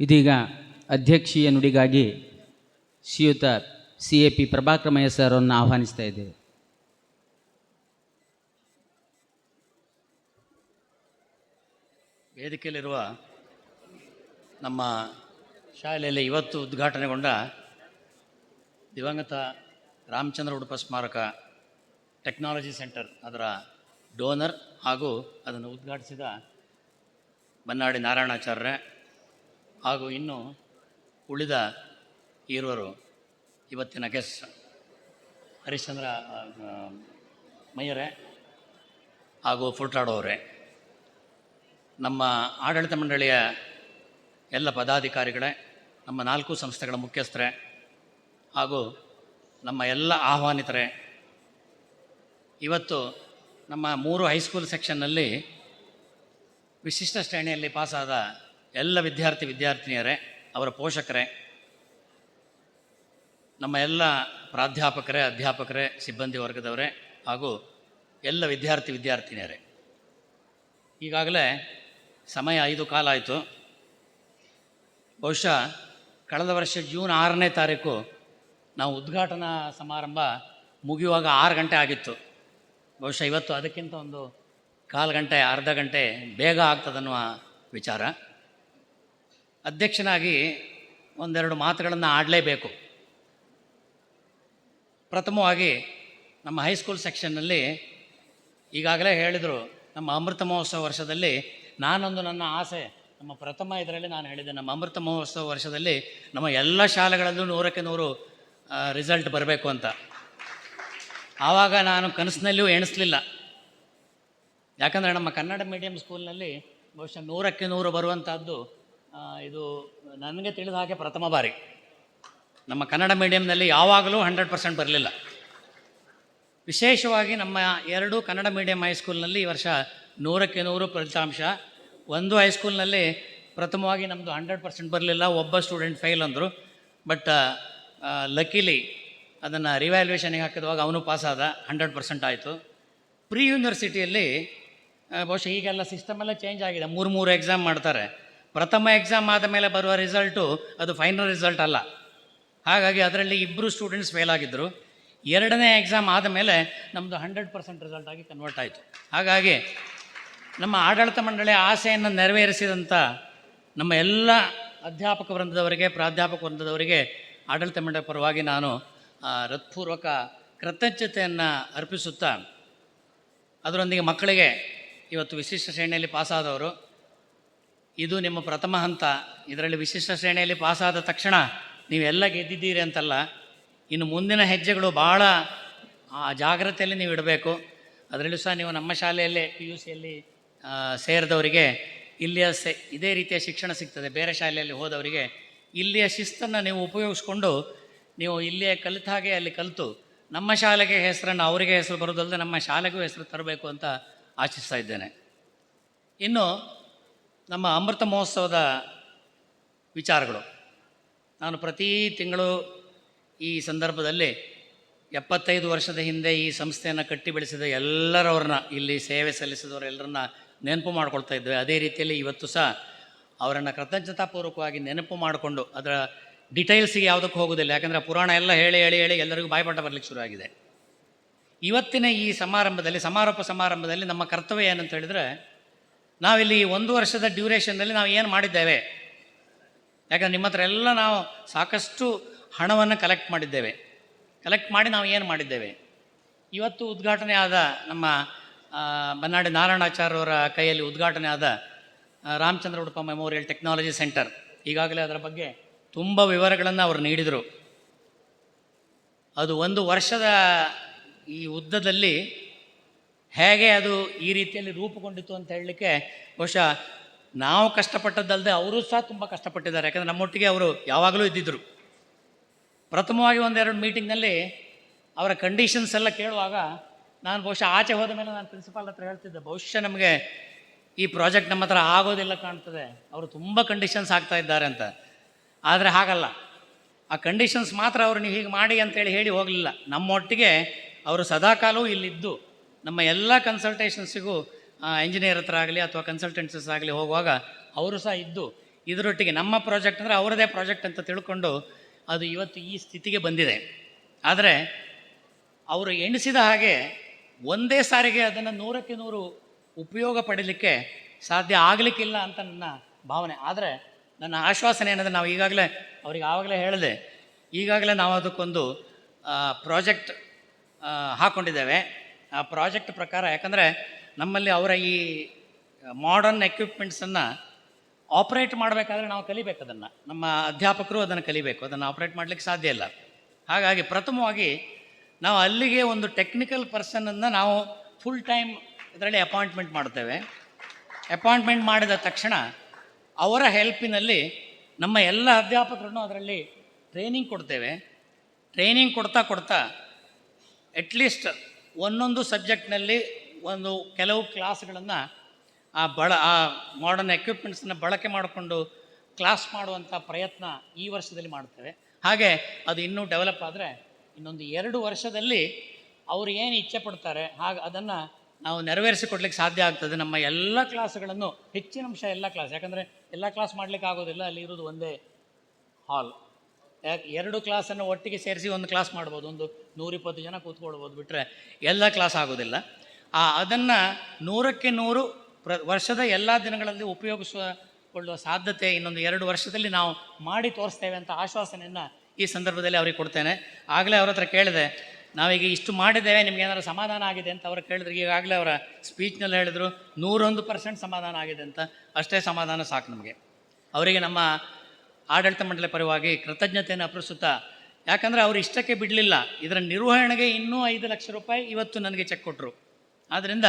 ಇದೀಗ ಅಧ್ಯಕ್ಷೀಯ ನುಡಿಗಾಗಿ ಶ್ರೀಯುತ C A P Prabhakaramayya sir ಅನ್ನು ಆಹ್ವಾನಿಸ್ತಾ ಇದ್ದೇವೆ. ವೇದಿಕೆಯಲ್ಲಿರುವ ನಮ್ಮ ಶಾಲೆಯಲ್ಲಿ ಇವತ್ತು ಉದ್ಘಾಟನೆಗೊಂಡ ದಿವಂಗತ ರಾಮಚಂದ್ರ ಉಡುಪ ಸ್ಮಾರಕ ಟೆಕ್ನಾಲಜಿ ಸೆಂಟರ್ ಅದರ ಡೋನರ್ ಹಾಗೂ ಅದನ್ನು ಉದ್ಘಾಟಿಸಿದ ಬನ್ನಾಡಿ ನಾರಾಯಣಾಚಾರ್ಯ ಹಾಗೂ ಇನ್ನು ಉಳಿದ ಇರುವರು ಇವತ್ತಿನ ಗೆಸ್ಟ್ ಹರಿಶ್ಚಂದ್ರ ಮಯ್ಯರೇ ಹಾಗೂ ಫುಟ್ಲಾಡೋರೇ ನಮ್ಮ ಆಡಳಿತ ಮಂಡಳಿಯ ಎಲ್ಲ ಪದಾಧಿಕಾರಿಗಳೇ, ನಮ್ಮ ನಾಲ್ಕು ಸಂಸ್ಥೆಗಳ ಮುಖ್ಯಸ್ಥರೇ ಹಾಗೂ ನಮ್ಮ ಎಲ್ಲ ಆಹ್ವಾನಿತರೇ. ಇವತ್ತು ನಮ್ಮ ಮೂರು ಹೈಸ್ಕೂಲ್ ಸೆಕ್ಷನ್ನಲ್ಲಿ ವಿಶಿಷ್ಟ ಶ್ರೇಣಿಯಲ್ಲಿ ಪಾಸಾದ ಎಲ್ಲ ವಿದ್ಯಾರ್ಥಿ ವಿದ್ಯಾರ್ಥಿನಿಯರೇ, ಅವರ ಪೋಷಕರೇ, ನಮ್ಮ ಎಲ್ಲ ಪ್ರಾಧ್ಯಾಪಕರೇ, ಅಧ್ಯಾಪಕರೇ, ಸಿಬ್ಬಂದಿ ವರ್ಗದವರೇ ಹಾಗೂ ಎಲ್ಲ ವಿದ್ಯಾರ್ಥಿ ವಿದ್ಯಾರ್ಥಿನಿಯರೇ. ಈಗಾಗಲೇ ಸಮಯ ಐದು ಕಾಲ ಆಯಿತು. ಬಹುಶಃ ಕಳೆದ ವರ್ಷ ಜೂನ್ ಆರನೇ ತಾರೀಕು ನಾವು ಉದ್ಘಾಟನಾ ಸಮಾರಂಭ ಮುಗಿಯುವಾಗ ಆರು ಗಂಟೆ ಆಗಿತ್ತು. ಬಹುಶಃ ಇವತ್ತು ಅದಕ್ಕಿಂತ ಒಂದು ಕಾಲು ಗಂಟೆ ಅರ್ಧ ಗಂಟೆ ಬೇಗ ಆಗ್ತದನ್ನುವ ವಿಚಾರ. ಅಧ್ಯಕ್ಷನಾಗಿ ಒಂದೆರಡು ಮಾತುಗಳನ್ನು ಆಡಲೇಬೇಕು. ಪ್ರಥಮವಾಗಿ ನಮ್ಮ ಹೈಸ್ಕೂಲ್ ಸೆಕ್ಷನ್ನಲ್ಲಿ ಈಗಾಗಲೇ ಹೇಳಿದರು, ನಮ್ಮ ಅಮೃತ ಮಹೋತ್ಸವ ವರ್ಷದಲ್ಲಿ ನಾನೊಂದು ನನ್ನ ಆಸೆ, ನಮ್ಮ ಪ್ರಥಮ ಇದರಲ್ಲಿ ನಾನು ಹೇಳಿದ್ದೆ, ನಮ್ಮ ಅಮೃತ ಮಹೋತ್ಸವ ವರ್ಷದಲ್ಲಿ ನಮ್ಮ ಎಲ್ಲ ಶಾಲೆಗಳಲ್ಲೂ ನೂರಕ್ಕೆ ನೂರು ರಿಸಲ್ಟ್ ಬರಬೇಕು ಅಂತ. ಆವಾಗ ನಾನು ಕನಸಿನಲ್ಲಿಯೂ ಎಣಿಸ್ಲಿಲ್ಲ. ಯಾಕಂದರೆ ನಮ್ಮ ಕನ್ನಡ ಮೀಡಿಯಂ ಸ್ಕೂಲ್ನಲ್ಲಿ ಬಹುಶಃ ನೂರಕ್ಕೆ ನೂರು ಬರುವಂಥದ್ದು ಇದು ನನಗೆ ತಿಳಿದ ಹಾಗೆ ಪ್ರಥಮ ಬಾರಿ. ನಮ್ಮ ಕನ್ನಡ ಮೀಡಿಯಂನಲ್ಲಿ ಯಾವಾಗಲೂ ಹಂಡ್ರೆಡ್ ಪರ್ಸೆಂಟ್ ಬರಲಿಲ್ಲ. ವಿಶೇಷವಾಗಿ ನಮ್ಮ ಎರಡು ಕನ್ನಡ ಮೀಡಿಯಂ ಹೈಸ್ಕೂಲ್ನಲ್ಲಿ ಈ ವರ್ಷ ನೂರಕ್ಕೆ ನೂರು ಫಲಿತಾಂಶ. ಒಂದು ಹೈಸ್ಕೂಲ್ನಲ್ಲಿ ಪ್ರಥಮವಾಗಿ ನಮ್ಮದು ಹಂಡ್ರೆಡ್ ಪರ್ಸೆಂಟ್ ಬರಲಿಲ್ಲ, ಒಬ್ಬ ಸ್ಟೂಡೆಂಟ್ ಫೇಲ್ ಅಂದರು. ಬಟ್ ಲಕಿಲಿ ಅದನ್ನು ರಿವ್ಯಾಲ್ಯೂಷನಿಗೆ ಹಾಕಿದವಾಗ ಅವನು ಪಾಸಾದ ಹಂಡ್ರೆಡ್ ಪರ್ಸೆಂಟ್ ಆಯಿತು. ಪ್ರೀ ಯೂನಿವರ್ಸಿಟಿಯಲ್ಲಿ ಬಹುಶಃ ಈಗೆಲ್ಲ ಸಿಸ್ಟಮೆಲ್ಲ ಚೇಂಜ್ ಆಗಿದೆ. ಮೂರು ಮೂರು ಎಕ್ಸಾಮ್ ಮಾಡ್ತಾರೆ. ಪ್ರಥಮ ಎಕ್ಸಾಮ್ ಆದ ಮೇಲೆ ಬರುವ ರಿಸಲ್ಟು ಅದು ಫೈನಲ್ ರಿಸಲ್ಟ್ ಅಲ್ಲ. ಹಾಗಾಗಿ ಅದರಲ್ಲಿ ಇಬ್ಬರು ಸ್ಟೂಡೆಂಟ್ಸ್ ಫೇಲ್ ಆಗಿದ್ದರು ಎರಡನೇ ಎಕ್ಸಾಮ್ ಆದ ಮೇಲೆ ನಮ್ಮದು ಹಂಡ್ರೆಡ್ ಪರ್ಸೆಂಟ್ ರಿಸಲ್ಟ್ ಆಗಿ ಕನ್ವರ್ಟ್ ಆಯಿತು. ಹಾಗಾಗಿ ನಮ್ಮ ಆಡಳಿತ ಮಂಡಳಿಯ ಆಸೆಯನ್ನು ನೆರವೇರಿಸಿದಂಥ ನಮ್ಮ ಎಲ್ಲ ಅಧ್ಯಾಪಕ ವೃಂದದವರಿಗೆ, ಪ್ರಾಧ್ಯಾಪಕ ವೃಂದದವರಿಗೆ ಆಡಳಿತ ಮಂಡಳಿ ಪರವಾಗಿ ನಾನು ಹೃತ್ಪೂರ್ವಕ ಕೃತಜ್ಞತೆಯನ್ನು ಅರ್ಪಿಸುತ್ತಾ, ಅದರೊಂದಿಗೆ ಮಕ್ಕಳಿಗೆ ಇವತ್ತು ವಿಶಿಷ್ಟ ಶ್ರೇಣಿಯಲ್ಲಿ ಪಾಸಾದವರು ಇದು ನಿಮ್ಮ ಪ್ರಥಮ ಹಂತ. ಇದರಲ್ಲಿ ವಿಶಿಷ್ಟ ಶ್ರೇಣಿಯಲ್ಲಿ ಪಾಸಾದ ತಕ್ಷಣ ನೀವೆಲ್ಲ ಗೆದ್ದಿದ್ದೀರಿ ಅಂತಲ್ಲ, ಇನ್ನು ಮುಂದಿನ ಹೆಜ್ಜೆಗಳು ಭಾಳ ಆ, ಜಾಗ್ರತೆಯಲ್ಲಿ ನೀವು ಇಡಬೇಕು. ಅದರಲ್ಲೂ ಸಹ ನೀವು ನಮ್ಮ ಶಾಲೆಯಲ್ಲೇ ಪಿ ಯು ಸಿಯಲ್ಲಿ ಸೇರಿದವರಿಗೆ ಇಲ್ಲಿಯ ಸೆ, ಇದೇ ರೀತಿಯ ಶಿಕ್ಷಣ ಸಿಗ್ತದೆ. ಬೇರೆ ಶಾಲೆಯಲ್ಲಿ ಹೋದವರಿಗೆ ಇಲ್ಲಿಯ ಶಿಸ್ತನ್ನು ನೀವು ಉಪಯೋಗಿಸ್ಕೊಂಡು ನೀವು ಇಲ್ಲಿಯೇ ಕಲಿತ ಹಾಗೆ ಅಲ್ಲಿ ಕಲಿತು ನಮ್ಮ ಶಾಲೆಗೆ ಹೆಸರನ್ನು, ಅವರಿಗೆ ಹೆಸರು ಬರೋದಲ್ಲದೆ ನಮ್ಮ ಶಾಲೆಗೂ ಹೆಸರು ತರಬೇಕು ಅಂತ ಆಶಿಸ್ತಾ ಇದ್ದೇನೆ. ಇನ್ನು ನಮ್ಮ ಅಮೃತ ಮಹೋತ್ಸವದ ವಿಚಾರಗಳು. ನಾನು ಪ್ರತಿ ತಿಂಗಳು ಈ ಸಂದರ್ಭದಲ್ಲಿ ಎಪ್ಪತ್ತೈದು ವರ್ಷದ ಹಿಂದೆ ಈ ಸಂಸ್ಥೆಯನ್ನು ಕಟ್ಟಿ ಬೆಳೆಸಿದ ಎಲ್ಲರವ್ರನ್ನ, ಇಲ್ಲಿ ಸೇವೆ ಸಲ್ಲಿಸಿದವರೆಲ್ಲರನ್ನ ನೆನಪು ಮಾಡ್ಕೊಳ್ತಾ ಇದ್ದೇವೆ ಅದೇ ರೀತಿಯಲ್ಲಿ ಇವತ್ತು ಸಹ ಅವರನ್ನು ಕೃತಜ್ಞತಾಪೂರ್ವಕವಾಗಿ ನೆನಪು ಮಾಡಿಕೊಂಡು ಅದರ ಡಿಟೈಲ್ಸಿಗೆ ಯಾವುದಕ್ಕೂ ಹೋಗೋದಿಲ್ಲ. ಯಾಕಂದರೆ ಪುರಾಣ ಎಲ್ಲ ಹೇಳಿ ಹೇಳಿ ಹೇಳಿ ಎಲ್ಲರಿಗೂ ಬಾಯ್ಪಾಠ ಬರಲಿಕ್ಕೆ ಶುರುವಾಗಿದೆ. ಇವತ್ತಿನ ಈ ಸಮಾರಂಭದಲ್ಲಿ, ಸಮಾರೋಪ ಸಮಾರಂಭದಲ್ಲಿ ನಮ್ಮ ಕರ್ತವ್ಯ ಏನಂತ ಹೇಳಿದರೆ ನಾವಿಲ್ಲಿ ಒಂದು ವರ್ಷದ ಡ್ಯೂರೇಷನ್ನಲ್ಲಿ ನಾವು ಏನು ಮಾಡಿದ್ದೇವೆ? ಯಾಕಂದ್ರೆ ನಿಮ್ಮ ಹತ್ರ ಎಲ್ಲ ನಾವು ಸಾಕಷ್ಟು ಹಣವನ್ನು ಕಲೆಕ್ಟ್ ಮಾಡಿದ್ದೇವೆ. ಕಲೆಕ್ಟ್ ಮಾಡಿ ನಾವು ಏನು ಮಾಡಿದ್ದೇವೆ? ಇವತ್ತು ಉದ್ಘಾಟನೆ ಆದ ನಮ್ಮ ಬನ್ನಾಡಿ ನಾರಾಯಣಾಚಾರ್ಯವರ ಕೈಯಲ್ಲಿ ಉದ್ಘಾಟನೆ ಆದ Ramachandra Udupa memorial technology centre ಈಗಾಗಲೇ ಅದರ ಬಗ್ಗೆ ತುಂಬ ವಿವರಗಳನ್ನು ಅವರು ನೀಡಿದರು. ಅದು ಒಂದು ವರ್ಷದ ಈ ಉದ್ದದಲ್ಲಿ ಹೇಗೆ ಅದು ಈ ರೀತಿಯಲ್ಲಿ ರೂಪುಗೊಂಡಿತು ಅಂತ ಹೇಳಲಿಕ್ಕೆ ಬಹುಶಃ ನಾವು ಕಷ್ಟಪಟ್ಟದ್ದಲ್ಲದೆ ಅವರು ಸಹ ತುಂಬ ಕಷ್ಟಪಟ್ಟಿದ್ದಾರೆ. ಯಾಕಂದರೆ ನಮ್ಮೊಟ್ಟಿಗೆ ಅವರು ಯಾವಾಗಲೂ ಇದ್ದಿದ್ದರು ಪ್ರಥಮವಾಗಿ ಒಂದೆರಡು ಮೀಟಿಂಗ್ನಲ್ಲಿ ಅವರ ಕಂಡೀಷನ್ಸ್ ಎಲ್ಲ ಕೇಳುವಾಗ ನಾನು ಬಹುಶಃ ಆಚೆ ಹೋದ ಮೇಲೆ ನಾನು ಪ್ರಿನ್ಸಿಪಾಲ್ ಹತ್ರ ಹೇಳ್ತಿದ್ದೆ, ಬಹುಶಃ ನಮಗೆ ಈ ಪ್ರಾಜೆಕ್ಟ್ ನಮ್ಮ ಹತ್ರ ಆಗೋದಿಲ್ಲ ಕಾಣ್ತದೆ. ಅವರು ತುಂಬ ಕಂಡೀಷನ್ಸ್ ಆಗ್ತಾ ಇದ್ದಾರೆ ಅಂತ. ಆದರೆ ಹಾಗಲ್ಲ. ಆ ಕಂಡೀಷನ್ಸ್ ಮಾತ್ರ ಅವರು ನೀವು ಹೀಗೆ ಮಾಡಿ ಅಂತೇಳಿ ಹೇಳಿ ಹೋಗಲಿಲ್ಲ. ನಮ್ಮೊಟ್ಟಿಗೆ ಅವರು ಸದಾಕಾಲವೂ ಇಲ್ಲಿದ್ದು. ನಮ್ಮ ಎಲ್ಲ ಕನ್ಸಲ್ಟೇಷನ್ಸಿಗೂ ಇಂಜಿನಿಯರ್ ಹತ್ರ ಆಗಲಿ ಅಥವಾ ಕನ್ಸಲ್ಟೆನ್ಸಸ್ ಆಗಲಿ ಹೋಗುವಾಗ ಅವರು ಸಹ ಇದ್ದು ಇದರೊಟ್ಟಿಗೆ ನಮ್ಮ ಪ್ರಾಜೆಕ್ಟ್ ಅಂದರೆ ಅವರದೇ ಪ್ರಾಜೆಕ್ಟ್ ಅಂತ ತಿಳ್ಕೊಂಡು ಅದು ಇವತ್ತು ಈ ಸ್ಥಿತಿಗೆ ಬಂದಿದೆ. ಆದರೆ ಅವರು ಎಣಿಸಿದ ಹಾಗೆ ಒಂದೇ ಸಾರಿಗೆ ಅದನ್ನು ನೂರಕ್ಕೆ ನೂರು ಉಪಯೋಗ ಪಡೀಲಿಕ್ಕೆ ಸಾಧ್ಯ ಆಗಲಿಕ್ಕಿಲ್ಲ ಅಂತ ನನ್ನ ಭಾವನೆ. ಆದರೆ ನನ್ನ ಆಶ್ವಾಸನೆ ಏನಂದರೆ ನಾವು ಈಗಾಗಲೇ ಅವ್ರಿಗೆ ಆವಾಗಲೇ ಹೇಳಿದೆ, ಈಗಾಗಲೇ ನಾವು ಅದಕ್ಕೊಂದು ಪ್ರಾಜೆಕ್ಟ್ ಹಾಕ್ಕೊಂಡಿದ್ದೇವೆ ಆ ಪ್ರಾಜೆಕ್ಟ್ ಪ್ರಕಾರ, ಯಾಕಂದರೆ ನಮ್ಮಲ್ಲಿ ಅವರ ಈ ಮಾಡರ್ನ್ ಎಕ್ವಿಪ್ಮೆಂಟ್ಸನ್ನು ಆಪ್ರೇಟ್ ಮಾಡಬೇಕಾದ್ರೆ ನಾವು ಕಲಿಬೇಕು ಅದನ್ನು. ನಮ್ಮ ಅಧ್ಯಾಪಕರು ಅದನ್ನು ಕಲಿಬೇಕು. ಅದನ್ನು ಆಪ್ರೇಟ್ ಮಾಡಲಿಕ್ಕೆ ಸಾಧ್ಯ ಇಲ್ಲ. ಹಾಗಾಗಿ ಪ್ರಥಮವಾಗಿ ನಾವು ಅಲ್ಲಿಗೆ ಒಂದು ಟೆಕ್ನಿಕಲ್ ಪರ್ಸನನ್ನು ನಾವು ಫುಲ್ ಟೈಮ್ ಇದರಲ್ಲಿ ಅಪಾಯಿಂಟ್ಮೆಂಟ್ ಮಾಡ್ತೇವೆ. ಅಪಾಯಿಂಟ್ಮೆಂಟ್ ಮಾಡಿದ ತಕ್ಷಣ ಅವರ ಹೆಲ್ಪಿನಲ್ಲಿ ನಮ್ಮ ಎಲ್ಲ ಅಧ್ಯಾಪಕರನ್ನು ಅದರಲ್ಲಿ ಟ್ರೈನಿಂಗ್ ಕೊಡ್ತೇವೆ. ಟ್ರೈನಿಂಗ್ ಕೊಡ್ತಾ ಕೊಡ್ತಾ ಅಟ್ಲೀಸ್ಟ್ ಒಂದೊಂದು ಸಬ್ಜೆಕ್ಟ್ನಲ್ಲಿ ಒಂದು ಕೆಲವು ಕ್ಲಾಸ್ಗಳನ್ನು ಆ ಬಳ, ಆ ಮಾಡರ್ನ್ ಎಕ್ವಿಪ್ಮೆಂಟ್ಸನ್ನು ಬಳಕೆ ಮಾಡಿಕೊಂಡು ಕ್ಲಾಸ್ ಮಾಡುವಂಥ ಪ್ರಯತ್ನ ಈ ವರ್ಷದಲ್ಲಿ ಮಾಡ್ತೇವೆ. ಹಾಗೆ ಅದು ಇನ್ನೂ ಡೆವಲಪ್ ಆದರೆ ಇನ್ನೊಂದು ಎರಡು ವರ್ಷದಲ್ಲಿ ಅವರು ಏನು ಇಚ್ಛೆ ಪಡ್ತಾರೆ, ಹಾಗೆ ಅದನ್ನು ನಾವು ನೆರವೇರಿಸಿಕೊಡ್ಲಿಕ್ಕೆ ಸಾಧ್ಯ ಆಗ್ತದೆ. ನಮ್ಮ ಎಲ್ಲ ಕ್ಲಾಸ್ಗಳನ್ನು ಹೆಚ್ಚಿನ ಅಂಶ ಎಲ್ಲ ಕ್ಲಾಸ್, ಯಾಕಂದರೆ ಎಲ್ಲ ಕ್ಲಾಸ್ ಮಾಡಲಿಕ್ಕೆ ಆಗೋದಿಲ್ಲ, ಅಲ್ಲಿ ಇರೋದು ಒಂದೇ ಹಾಲ್. ಯಾಕೆ ಎರಡು ಕ್ಲಾಸನ್ನು ಒಟ್ಟಿಗೆ ಸೇರಿಸಿ ಒಂದು ಕ್ಲಾಸ್ ಮಾಡ್ಬೋದು. ಒಂದು ನೂರಿಪ್ಪತ್ತು ಜನ ಕೂತ್ಕೊಳ್ಬೋದು ಬಿಟ್ಟರೆ ಎಲ್ಲ ಕ್ಲಾಸ್ ಆಗೋದಿಲ್ಲ. ಆ, ಅದನ್ನು ನೂರಕ್ಕೆ ನೂರು ಪ್ರ, ವರ್ಷದ ಎಲ್ಲ ದಿನಗಳಲ್ಲಿ ಉಪಯೋಗಿಸಿಕೊಳ್ಳುವ ಸಾಧ್ಯತೆ ಇನ್ನೊಂದು ಎರಡು ವರ್ಷದಲ್ಲಿ ನಾವು ಮಾಡಿ ತೋರಿಸ್ತೇವೆ ಅಂತ ಆಶ್ವಾಸನೆಯನ್ನು ಈ ಸಂದರ್ಭದಲ್ಲಿ ಅವ್ರಿಗೆ ಕೊಡ್ತೇನೆ. ಆಗಲೇ ಅವ್ರ ಹತ್ರ ಕೇಳಿದೆ, ನಾವೀಗ ಇಷ್ಟು ಮಾಡಿದ್ದೇವೆ, ನಿಮ್ಗೆ ಏನಾದರೂ ಸಮಾಧಾನ ಆಗಿದೆ ಅಂತ ಅವ್ರು ಕೇಳಿದ್ರು. ಈಗಾಗಲೇ ಅವರ ಸ್ಪೀಚ್ನಲ್ಲಿ ಹೇಳಿದ್ರು, ನೂರೊಂದು ಪರ್ಸೆಂಟ್ ಸಮಾಧಾನ ಆಗಿದೆ ಅಂತ. ಅಷ್ಟೇ ಸಮಾಧಾನ ಸಾಕು ನಮಗೆ. ಅವರಿಗೆ ನಮ್ಮ ಆಡಳಿತ ಮಂಡಳಿ ಪರವಾಗಿ ಕೃತಜ್ಞತೆಯನ್ನು ಅರ್ಪಿಸುತ್ತಾ ಯಾಕಂದರೆ ಅವರು ಇಷ್ಟಕ್ಕೆ ಬಿಡಲಿಲ್ಲ. ಇದರ ನಿರ್ವಹಣೆಗೆ ಇನ್ನೂ ಐದು ಲಕ್ಷ ರೂಪಾಯಿ ಇವತ್ತು ನನಗೆ ಚೆಕ್ ಕೊಟ್ಟರು ಆದ್ದರಿಂದ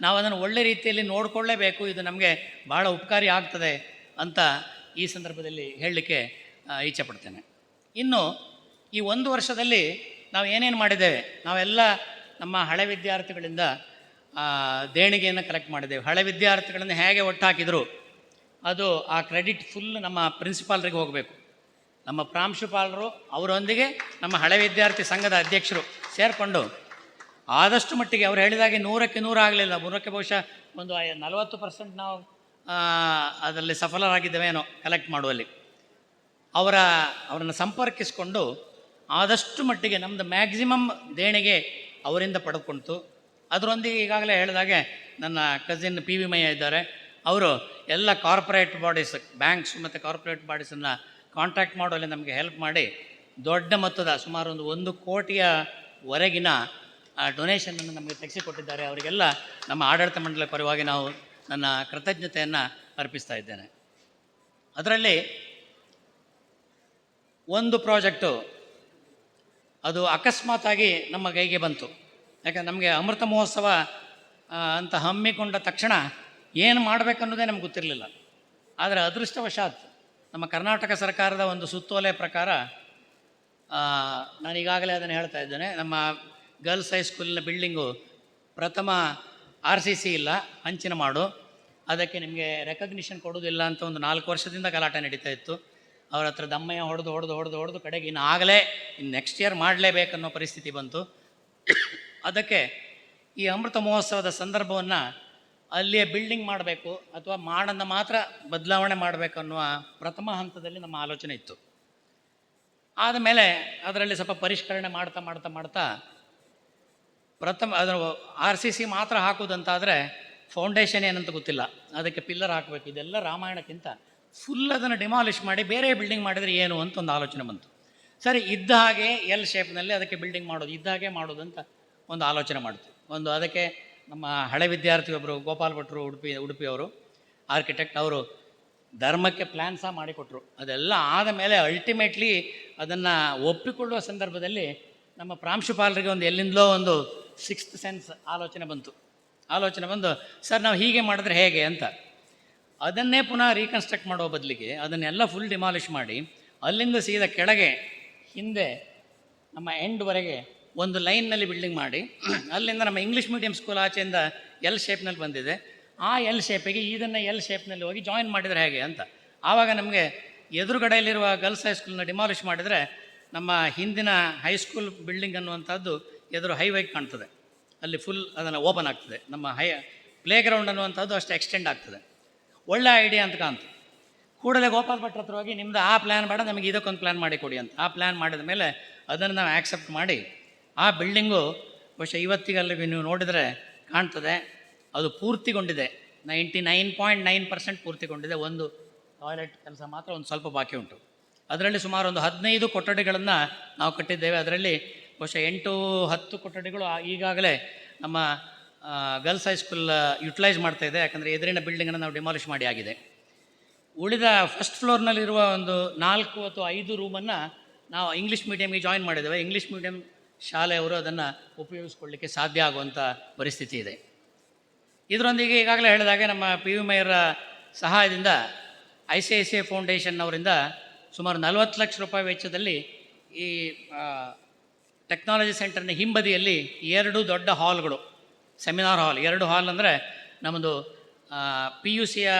ನಾವು ಅದನ್ನು ಒಳ್ಳೆ ರೀತಿಯಲ್ಲಿ ನೋಡಿಕೊಳ್ಳೇಬೇಕು, ಇದು ನಮಗೆ ಭಾಳ ಉಪಕಾರಿ ಆಗ್ತದೆ ಅಂತ ಈ ಸಂದರ್ಭದಲ್ಲಿ ಹೇಳಲಿಕ್ಕೆ ಇಚ್ಛೆ ಪಡ್ತೇನೆ. ಇನ್ನು ಈ ಒಂದು ವರ್ಷದಲ್ಲಿ ನಾವು ಏನೇನು ಮಾಡಿದ್ದೇವೆ? ನಾವೆಲ್ಲ ನಮ್ಮ ಹಳೆ ವಿದ್ಯಾರ್ಥಿಗಳಿಂದ ದೇಣಿಗೆಯನ್ನು ಕಲೆಕ್ಟ್ ಮಾಡಿದ್ದೇವೆ. ಹಳೆ ವಿದ್ಯಾರ್ಥಿಗಳನ್ನು ಹೇಗೆ ಒಟ್ಟಾಕಿದ್ರು? ಅದು ಆ ಕ್ರೆಡಿಟ್ ಫುಲ್ ನಮ್ಮ ಪ್ರಿನ್ಸಿಪಾಲ್ರಿಗೆ ಹೋಗಬೇಕು. ನಮ್ಮ ಪ್ರಾಂಶುಪಾಲರು ಅವರೊಂದಿಗೆ ನಮ್ಮ ಹಳೆ ವಿದ್ಯಾರ್ಥಿ ಸಂಘದ ಅಧ್ಯಕ್ಷರು ಸೇರಿಕೊಂಡು ಆದಷ್ಟು ಮಟ್ಟಿಗೆ ಅವ್ರು ಹೇಳಿದಾಗೆ ನೂರಕ್ಕೆ ನೂರು ಆಗಲಿಲ್ಲ. ನೂರಕ್ಕೆ ಬಹುಶಃ ಒಂದು ನಲವತ್ತು ಪರ್ಸೆಂಟ್ ನಾವು ಅದರಲ್ಲಿ ಸಫಲರಾಗಿದ್ದೇವೇನೋ ಕಲೆಕ್ಟ್ ಮಾಡುವಲ್ಲಿ. ಅವರ, ಅವರನ್ನು ಸಂಪರ್ಕಿಸಿಕೊಂಡು ಆದಷ್ಟು ಮಟ್ಟಿಗೆ ನಮ್ಮದು ಮ್ಯಾಕ್ಸಿಮಮ್ ದೇಣಿಗೆ ಅವರಿಂದ ಪಡೆದುಕೊಂತು. ಅದರೊಂದಿಗೆ ಈಗಾಗಲೇ ಹೇಳಿದಾಗೆ ನನ್ನ ಕಸಿನ್ ಪಿ ವಿ ಮಯ್ಯ ಇದ್ದಾರೆ. ಅವರು ಎಲ್ಲ ಕಾರ್ಪೊರೇಟ್ ಬಾಡೀಸ್ ಬ್ಯಾಂಕ್ಸ್ ಮತ್ತು ಕಾರ್ಪೊರೇಟ್ ಬಾಡೀಸನ್ನು ಕಾಂಟ್ಯಾಕ್ಟ್ ಮಾಡೋಲ್ಲಿ ನಮಗೆ ಹೆಲ್ಪ್ ಮಾಡಿ ದೊಡ್ಡ ಮೊತ್ತದ ಸುಮಾರು ಒಂದು ಒಂದು ಕೋಟಿಯ ವರೆಗಿನ ಡೊನೇಷನನ್ನು ನಮಗೆ ತೆಗೆಸಿಕೊಟ್ಟಿದ್ದಾರೆ. ಅವರಿಗೆಲ್ಲ ನಮ್ಮ ಆಡಳಿತ ಮಂಡಳಿ ಪರವಾಗಿ ನಾವು ನನ್ನ ಕೃತಜ್ಞತೆಯನ್ನು ಅರ್ಪಿಸ್ತಾ ಇದ್ದೇನೆ. ಅದರಲ್ಲಿ ಒಂದು ಪ್ರಾಜೆಕ್ಟು ಅದು ಅಕಸ್ಮಾತಾಗಿ ನಮ್ಮ ಕೈಗೆ ಬಂತು. ಯಾಕಂದ್ರೆ ನಮಗೆ ಅಮೃತ ಮಹೋತ್ಸವ ಅಂತ ಹಮ್ಮಿಕೊಂಡ ತಕ್ಷಣ ಏನು ಮಾಡಬೇಕನ್ನೋದೇ ನಮ್ಗೆ ಗೊತ್ತಿರಲಿಲ್ಲ. ಆದರೆ ಅದೃಷ್ಟವಶಾತ್ ನಮ್ಮ ಕರ್ನಾಟಕ ಸರ್ಕಾರದ ಒಂದು ಸುತ್ತೋಲೆ ಪ್ರಕಾರ ನಾನು ಈಗಾಗಲೇ ಅದನ್ನು ಹೇಳ್ತಾ ಇದ್ದೇನೆ, ನಮ್ಮ ಗರ್ಲ್ಸ್ ಹೈಸ್ಕೂಲಿನ ಬಿಲ್ಡಿಂಗು ಪ್ರಥಮ ಆರ್ ಸಿ ಸಿ ಇಲ್ಲ ಹಂಚಿನ ಮಾಡು. ಅದಕ್ಕೆ ನಿಮಗೆ ರೆಕಗ್ನಿಷನ್ ಕೊಡೋದಿಲ್ಲ ಅಂತ ಒಂದು ನಾಲ್ಕು ವರ್ಷದಿಂದ ಗಲಾಟೆ ನಡೀತಾ ಇತ್ತು. ಅವ್ರ ಹತ್ರ ದಮ್ಮಯ್ಯ ಹೊಡೆದು ಹೊಡೆದು ಹೊಡೆದು ಹೊಡೆದು ಕಡೆಗೆ ಇನ್ನು ಆಗಲೇ, ಇನ್ನು ನೆಕ್ಸ್ಟ್ ಇಯರ್ ಮಾಡಲೇಬೇಕನ್ನೋ ಪರಿಸ್ಥಿತಿ ಬಂತು. ಅದಕ್ಕೆ ಈ ಅಮೃತ ಮಹೋತ್ಸವದ ಸಂದರ್ಭವನ್ನು ಅಲ್ಲಿಯೇ ಬಿಲ್ಡಿಂಗ್ ಮಾಡಬೇಕು ಅಥವಾ ಮಾಡನ್ನು ಮಾತ್ರ ಬದಲಾವಣೆ ಮಾಡಬೇಕು ಅನ್ನುವ ಪ್ರಥಮ ಹಂತದಲ್ಲಿ ನಮ್ಮ ಆಲೋಚನೆ ಇತ್ತು. ಆದಮೇಲೆ ಅದರಲ್ಲಿ ಸ್ವಲ್ಪ ಪರಿಷ್ಕರಣೆ ಮಾಡ್ತಾ ಮಾಡ್ತಾ ಮಾಡ್ತಾ ಪ್ರಥಮ ಅದರ ಆರ್ ಸಿ ಸಿ ಮಾತ್ರ ಹಾಕೋದಂತಾದರೆ ಫೌಂಡೇಶನ್ ಏನಂತ ಗೊತ್ತಿಲ್ಲ. ಅದಕ್ಕೆ ಪಿಲ್ಲರ್ ಹಾಕಬೇಕು. ಇದೆಲ್ಲ ರಾಮಾಯಣಕ್ಕಿಂತ ಫುಲ್ ಅದನ್ನು ಡಿಮಾಲಿಷ್ ಮಾಡಿ ಬೇರೆ ಬಿಲ್ಡಿಂಗ್ ಮಾಡಿದರೆ ಏನು ಅಂತ ಒಂದು ಆಲೋಚನೆ ಬಂತು. ಸರಿ, ಇದ್ದ ಹಾಗೆ ಎಲ್ ಶೇಪ್ನಲ್ಲಿ ಅದಕ್ಕೆ ಬಿಲ್ಡಿಂಗ್ ಮಾಡೋದು, ಇದ್ದ ಹಾಗೆ ಮಾಡೋದು ಅಂತ ಒಂದು ಆಲೋಚನೆ ಮಾಡ್ತೀವಿ ಒಂದು ಅದಕ್ಕೆ ನಮ್ಮ ಹಳೆ ವಿದ್ಯಾರ್ಥಿ ಒಬ್ಬರು ಗೋಪಾಲ್ ಭಟ್ರು ಉಡುಪಿ ಉಡುಪಿಯವರು ಆರ್ಕಿಟೆಕ್ಟ್ ಅವರು ಧರ್ಮಕ್ಕೆ ಪ್ಲ್ಯಾನ್ ಸಹ ಮಾಡಿಕೊಟ್ರು. ಅದೆಲ್ಲ ಆದ ಮೇಲೆ ಅಲ್ಟಿಮೇಟ್ಲಿ ಅದನ್ನು ಒಪ್ಪಿಕೊಳ್ಳುವ ಸಂದರ್ಭದಲ್ಲಿ ನಮ್ಮ ಪ್ರಾಂಶುಪಾಲರಿಗೆ ಒಂದು ಎಲ್ಲಿಂದಲೋ ಒಂದು ಸಿಕ್ಸ್ತ್ ಸೆನ್ಸ್ ಆಲೋಚನೆ ಬಂತು. ಆಲೋಚನೆ ಬಂದು, ಸರ್, ನಾವು ಹೀಗೆ ಮಾಡಿದ್ರೆ ಹೇಗೆ? ಅಂತ. ಅದನ್ನೇ ಪುನಃ ರೀಕನ್ಸ್ಟ್ರಕ್ಟ್ ಮಾಡೋ ಬದಲಿಗೆ ಅದನ್ನೆಲ್ಲ ಫುಲ್ ಡಿಮಾಲಿಷ್ ಮಾಡಿ, ಅಲ್ಲಿಂದ ಸೀದಾ ಕೆಳಗೆ, ಹಿಂದೆ, ನಮ್ಮ ಎಂಡ್ವರೆಗೆ ಒಂದು ಲೈನ್ನಲ್ಲಿ ಬಿಲ್ಡಿಂಗ್ ಮಾಡಿ, ಅಲ್ಲಿಂದ ನಮ್ಮ ಇಂಗ್ಲೀಷ್ ಮೀಡಿಯಂ ಸ್ಕೂಲ್ ಆಚೆಯಿಂದ ಎಲ್ ಶೇಪ್ನಲ್ಲಿ ಬಂದಿದೆ. ಆ ಎಲ್ ಶೇಪಿಗೆ ಇದನ್ನು ಎಲ್ ಶೇಪ್ನಲ್ಲಿ ಹೋಗಿ ಜಾಯಿನ್ ಮಾಡಿದರೆ ಹೇಗೆ ಅಂತ. ಆವಾಗ ನಮಗೆ ಎದುರುಗಡೆಯಲ್ಲಿರುವ ಗರ್ಲ್ಸ್ ಹೈಸ್ಕೂಲ್ನ ಡಿಮಾಲಿಷ್ ಮಾಡಿದರೆ ನಮ್ಮ ಹಿಂದಿನ ಹೈಸ್ಕೂಲ್ ಬಿಲ್ಡಿಂಗ್ ಅನ್ನುವಂಥದ್ದು ಎದುರು ಹೈವೇ ಕಾಣ್ತದೆ. ಅಲ್ಲಿ ಫುಲ್ ಅದನ್ನು ಓಪನ್ ಆಗ್ತದೆ. ನಮ್ಮ ಹೈ ಪ್ಲೇ ಗ್ರೌಂಡ್ ಅನ್ನುವಂಥದ್ದು ಅಷ್ಟು ಎಕ್ಸ್ಟೆಂಡ್ ಆಗ್ತದೆ. ಒಳ್ಳೆ ಐಡಿಯಾ ಅಂತ ಕಾಣ್ತು. ಕೂಡಲೇ ಗೋಪಾಲ್ ಭಟ್ರ ಹತ್ರ ಹೋಗಿ, ನಿಮ್ದು ಆ ಪ್ಲ್ಯಾನ್ ಬೇಡ, ನಮಗೆ ಇದಕ್ಕೊಂದು ಪ್ಲ್ಯಾನ್ ಮಾಡಿ ಕೊಡಿ ಅಂತ. ಆ ಪ್ಲ್ಯಾನ್ ಮಾಡಿದ ಮೇಲೆ ಅದನ್ನು ನಾವು ಆ್ಯಕ್ಸೆಪ್ಟ್ ಮಾಡಿ ಆ ಬಿಲ್ಡಿಂಗು ಬಹುಶಃ ಇವತ್ತಿಗಲ್ಲಿ ನೀವು ನೋಡಿದರೆ ಕಾಣ್ತದೆ. ಅದು ಪೂರ್ತಿಗೊಂಡಿದೆ. Ninety nine point nine percent ಪೂರ್ತಿಗೊಂಡಿದೆ. ಒಂದು ಟಾಯ್ಲೆಟ್ ಕೆಲಸ ಮಾತ್ರ ಒಂದು ಸ್ವಲ್ಪ ಬಾಕಿ ಉಂಟು. ಅದರಲ್ಲಿ ಸುಮಾರು ಒಂದು ಹದಿನೈದು ಕೊಠಡಿಗಳನ್ನು ನಾವು ಕಟ್ಟಿದ್ದೇವೆ. ಅದರಲ್ಲಿ ಬಹುಶಃ ಎಂಟು ಹತ್ತು ಕೊಠಡಿಗಳು ಈಗಾಗಲೇ ನಮ್ಮ ಗರ್ಲ್ಸ್ ಹೈಸ್ಕೂಲ್ ಯುಟಿಲೈಸ್ ಮಾಡ್ತಾ ಇದೆ. ಯಾಕಂದರೆ ಎದುರಿನ ಬಿಲ್ಡಿಂಗನ್ನು ನಾವು ಡಿಮಾಲಿಷ್ ಮಾಡಿ ಆಗಿದೆ. ಉಳಿದ ಫಸ್ಟ್ ಫ್ಲೋರ್ನಲ್ಲಿರುವ ಒಂದು ನಾಲ್ಕು ಅಥವಾ ಐದು ರೂಮನ್ನು ನಾವು ಇಂಗ್ಲೀಷ್ ಮೀಡಿಯಮ್ಗೆ ಜಾಯಿನ್ ಮಾಡಿದ್ದೇವೆ. ಇಂಗ್ಲೀಷ್ ಮೀಡಿಯಂ ಶಾಲೆಯವರು ಅದನ್ನು ಉಪಯೋಗಿಸ್ಕೊಳ್ಳಿಕ್ಕೆ ಸಾಧ್ಯ ಆಗುವಂಥ ಪರಿಸ್ಥಿತಿ ಇದೆ. ಇದರೊಂದಿಗೆ ಈಗಾಗಲೇ ಹೇಳಿದಾಗೆ ನಮ್ಮ ಪಿ ಯು ಮೇಯರ ಸಹಾಯದಿಂದ I C I C I ಫೌಂಡೇಶನ್ನವರಿಂದ ಸುಮಾರು ನಲವತ್ತು ಲಕ್ಷ ರೂಪಾಯಿ ವೆಚ್ಚದಲ್ಲಿ ಈ ಟೆಕ್ನಾಲಜಿ ಸೆಂಟರ್ನ ಹಿಂಬದಿಯಲ್ಲಿ ಎರಡು ದೊಡ್ಡ ಹಾಲ್ಗಳು, ಸೆಮಿನಾರ್ ಹಾಲ್. ಎರಡು ಹಾಲ್ ಅಂದರೆ ನಮ್ಮದು ಪಿ ಯು ಸಿಯ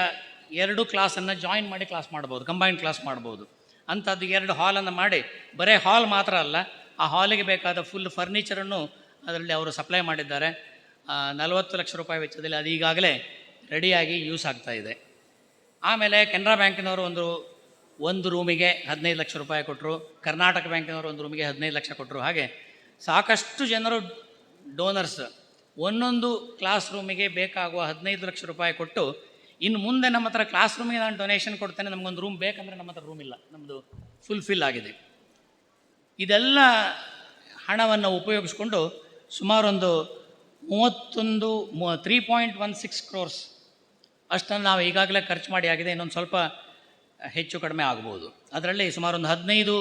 ಎರಡು ಕ್ಲಾಸನ್ನು ಜಾಯಿನ್ ಮಾಡಿ ಕ್ಲಾಸ್ ಮಾಡ್ಬೋದು, ಕಂಬೈನ್ ಕ್ಲಾಸ್ ಮಾಡ್ಬೋದು. ಅಂಥದ್ದು ಎರಡು ಹಾಲನ್ನು ಮಾಡಿ ಬರೇ ಹಾಲ್ ಮಾತ್ರ ಅಲ್ಲ ಆ ಹಾಲಿಗೆ ಬೇಕಾದ ಫುಲ್ ಫರ್ನಿಚರನ್ನು ಅದರಲ್ಲಿ ಅವರು ಸಪ್ಲೈ ಮಾಡಿದ್ದಾರೆ. ನಲವತ್ತು ಲಕ್ಷ ರೂಪಾಯಿ ವೆಚ್ಚದಲ್ಲಿ ಅದು ಈಗಾಗಲೇ ರೆಡಿಯಾಗಿ ಯೂಸ್ ಆಗ್ತಾ ಇದೆ. ಆಮೇಲೆ ಕೆನರಾ ಬ್ಯಾಂಕಿನವರು ಒಂದು ಒಂದು ರೂಮಿಗೆ ಹದಿನೈದು ಲಕ್ಷ ರೂಪಾಯಿ ಕೊಟ್ಟರು ಕರ್ನಾಟಕ ಬ್ಯಾಂಕಿನವರು ಒಂದು ರೂಮಿಗೆ ಹದಿನೈದು ಲಕ್ಷ ಕೊಟ್ಟರು ಹಾಗೆ ಸಾಕಷ್ಟು ಜನರು ಡೋನರ್ಸ್ ಒಂದೊಂದು ಕ್ಲಾಸ್ ರೂಮಿಗೆ ಬೇಕಾಗುವ ಹದಿನೈದು ಲಕ್ಷ ರೂಪಾಯಿ ಕೊಟ್ಟು, ಇನ್ನು ಮುಂದೆ ನಮ್ಮ ಹತ್ರ ಕ್ಲಾಸ್ ರೂಮಿಗೆ ನಾನು ಡೊನೇಷನ್ ಕೊಡ್ತೇನೆ, ನಮಗೊಂದು ರೂಮ್ ಬೇಕಂದರೆ ನಮ್ಮ ಹತ್ರ ರೂಮ್ ಇಲ್ಲ. ನಮ್ಮದು ಫುಲ್ಫಿಲ್ ಆಗಿದೆ. ಇದೆಲ್ಲ ಹಣವನ್ನು ಉಪಯೋಗಿಸ್ಕೊಂಡು ಸುಮಾರೊಂದು ಮೂವತ್ತೊಂದು three point one six crores ಅಷ್ಟನ್ನು ನಾವು ಈಗಾಗಲೇ ಖರ್ಚು ಮಾಡಿ ಆಗಿದೆ, ಇನ್ನೊಂದು ಸ್ವಲ್ಪ ಹೆಚ್ಚು ಕಡಿಮೆ ಆಗ್ಬೋದು. ಅದರಲ್ಲಿ ಸುಮಾರು ಒಂದು ಹದಿನೈದು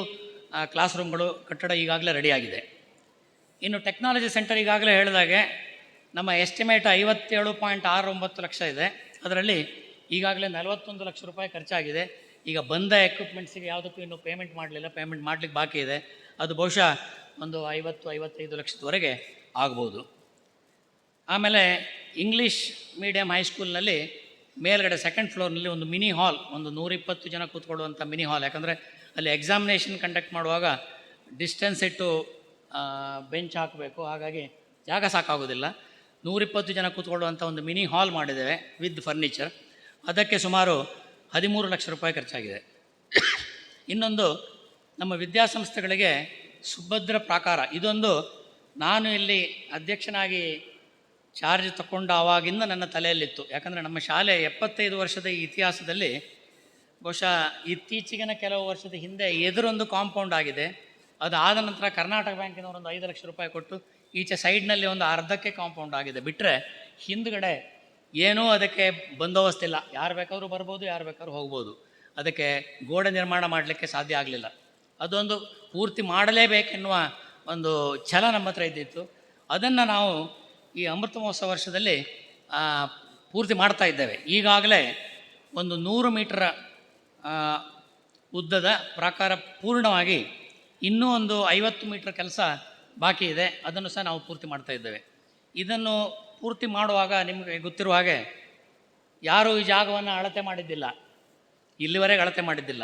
ಕ್ಲಾಸ್ ರೂಮ್ಗಳು ಕಟ್ಟಡ ಈಗಾಗಲೇ ರೆಡಿಯಾಗಿದೆ ಇನ್ನು ಟೆಕ್ನಾಲಜಿ ಸೆಂಟರ್ ಈಗಾಗಲೇ ಹೇಳಿದಾಗೆ ನಮ್ಮ ಎಸ್ಟಿಮೇಟ್ ಐವತ್ತೇಳು ಪಾಯಿಂಟ್ ಆರು ಒಂಬತ್ತು ಲಕ್ಷ ಇದೆ. ಅದರಲ್ಲಿ ಈಗಾಗಲೇ ನಲವತ್ತೊಂದು ಲಕ್ಷ ರೂಪಾಯಿ ಖರ್ಚಾಗಿದೆ. ಈಗ ಬಂದ ಎಕ್ವಿಪ್ಮೆಂಟ್ಸಿಗೆ ಯಾವುದಕ್ಕೂ ಇನ್ನೂ ಪೇಮೆಂಟ್ ಮಾಡಲಿಲ್ಲ ಪೇಮೆಂಟ್ ಮಾಡಲಿಕ್ಕೆ ಬಾಕಿ ಇದೆ. ಅದು ಬಹುಶಃ ಒಂದು ಐವತ್ತು, ಐವತ್ತೈದು ಲಕ್ಷದವರೆಗೆ ಆಗ್ಬೋದು. ಆಮೇಲೆ ಇಂಗ್ಲೀಷ್ ಮೀಡಿಯಂ ಹೈಸ್ಕೂಲ್ನಲ್ಲಿ ಮೇಲ್ಗಡೆ ಸೆಕೆಂಡ್ ಫ್ಲೋರ್ನಲ್ಲಿ ಒಂದು ಮಿನಿ ಹಾಲ್ ಒಂದು ನೂರಿಪ್ಪತ್ತು ಜನ ಕೂತ್ಕೊಳ್ಳುವಂಥ ಮಿನಿ ಹಾಲ್ ಯಾಕಂದರೆ ಅಲ್ಲಿ ಎಕ್ಸಾಮಿನೇಷನ್ ಕಂಡಕ್ಟ್ ಮಾಡುವಾಗ ಡಿಸ್ಟೆನ್ಸ್ ಇಟ್ಟು ಬೆಂಚ್ ಹಾಕಬೇಕು. ಹಾಗಾಗಿ ಜಾಗ ಸಾಕಾಗೋದಿಲ್ಲ. ನೂರಿಪ್ಪತ್ತು ಜನ ಕೂತ್ಕೊಳ್ಳುವಂಥ ಒಂದು ಮಿನಿ ಹಾಲ್ ಮಾಡಿದ್ದೇವೆ ವಿತ್ ಫರ್ನಿಚರ್ ಅದಕ್ಕೆ ಸುಮಾರು ಹದಿಮೂರು ಲಕ್ಷ ರೂಪಾಯಿ ಖರ್ಚಾಗಿದೆ. ಇನ್ನೊಂದು, ನಮ್ಮ ವಿದ್ಯಾಸಂಸ್ಥೆಗಳಿಗೆ ಸುಭದ್ರ ಪ್ರಾಕಾರ. ಇದೊಂದು, ನಾನು ಇಲ್ಲಿ ಅಧ್ಯಕ್ಷನಾಗಿ ಚಾರ್ಜ್ ತಗೊಂಡು ಆವಾಗಿಂದ ನನ್ನ ತಲೆಯಲ್ಲಿತ್ತು. ಯಾಕಂದರೆ ನಮ್ಮ ಶಾಲೆ ಎಪ್ಪತ್ತೈದು ವರ್ಷದ ಇತಿಹಾಸದಲ್ಲಿ, ಬಹುಶಃ ಇತ್ತೀಚೆಗಿನ ಕೆಲವು ವರ್ಷದ ಹಿಂದೆ ಎದುರೊಂದು ಕಾಂಪೌಂಡ್ ಆಗಿದೆ. ಅದು ಆದ ನಂತರ ಕರ್ನಾಟಕ ಬ್ಯಾಂಕಿನವರು ಒಂದು ಐದು ಲಕ್ಷ ರೂಪಾಯಿ ಕೊಟ್ಟು, ಈಚೆ ಸೈಡ್ನಲ್ಲಿ ಒಂದು ಅರ್ಧಕ್ಕೆ ಕಾಂಪೌಂಡ್ ಆಗಿದೆ. ಬಿಟ್ಟರೆ ಹಿಂದ್ಗಡೆ ಏನೂ ಅದಕ್ಕೆ ಬಂದೋಬಸ್ತ್ ಇಲ್ಲ ಯಾರು ಬೇಕಾದ್ರೂ ಬರ್ಬೋದು, ಯಾರು ಬೇಕಾದ್ರೂ ಹೋಗ್ಬೋದು. ಅದಕ್ಕೆ ಗೋಡೆ ನಿರ್ಮಾಣ ಮಾಡಲಿಕ್ಕೆ ಸಾಧ್ಯ ಆಗಲಿಲ್ಲ. ಅದೊಂದು ಪೂರ್ತಿ ಮಾಡಲೇಬೇಕೆನ್ನುವ ಒಂದು ಛಲ ನಮ್ಮ ಹತ್ರ ಇದ್ದಿತ್ತು. ಅದನ್ನು ನಾವು ಈ ಅಮೃತ ಮಹೋತ್ಸವ ವರ್ಷದಲ್ಲಿ ಪೂರ್ತಿ ಮಾಡ್ತಾ ಇದ್ದೇವೆ. ಈಗಾಗಲೇ ಒಂದು ನೂರು ಮೀಟರ್ ಉದ್ದದ ಪ್ರಾಕಾರ ಪೂರ್ಣವಾಗಿ ಇನ್ನೂ ಒಂದು ಐವತ್ತು ಮೀಟರ್ ಕೆಲಸ ಬಾಕಿ ಇದೆ. ಅದನ್ನು ಸಹ ನಾವು ಪೂರ್ತಿ ಮಾಡ್ತಾ ಇದ್ದೇವೆ. ಇದನ್ನು ಪೂರ್ತಿ ಮಾಡುವಾಗ ನಿಮಗೆ ಗೊತ್ತಿರುವ ಹಾಗೆ ಯಾರೂ ಈ ಜಾಗವನ್ನು ಅಳತೆ ಮಾಡಿದ್ದಿಲ್ಲ. ಇಲ್ಲಿವರೆಗೆ ಅಳತೆ ಮಾಡಿದ್ದಿಲ್ಲ.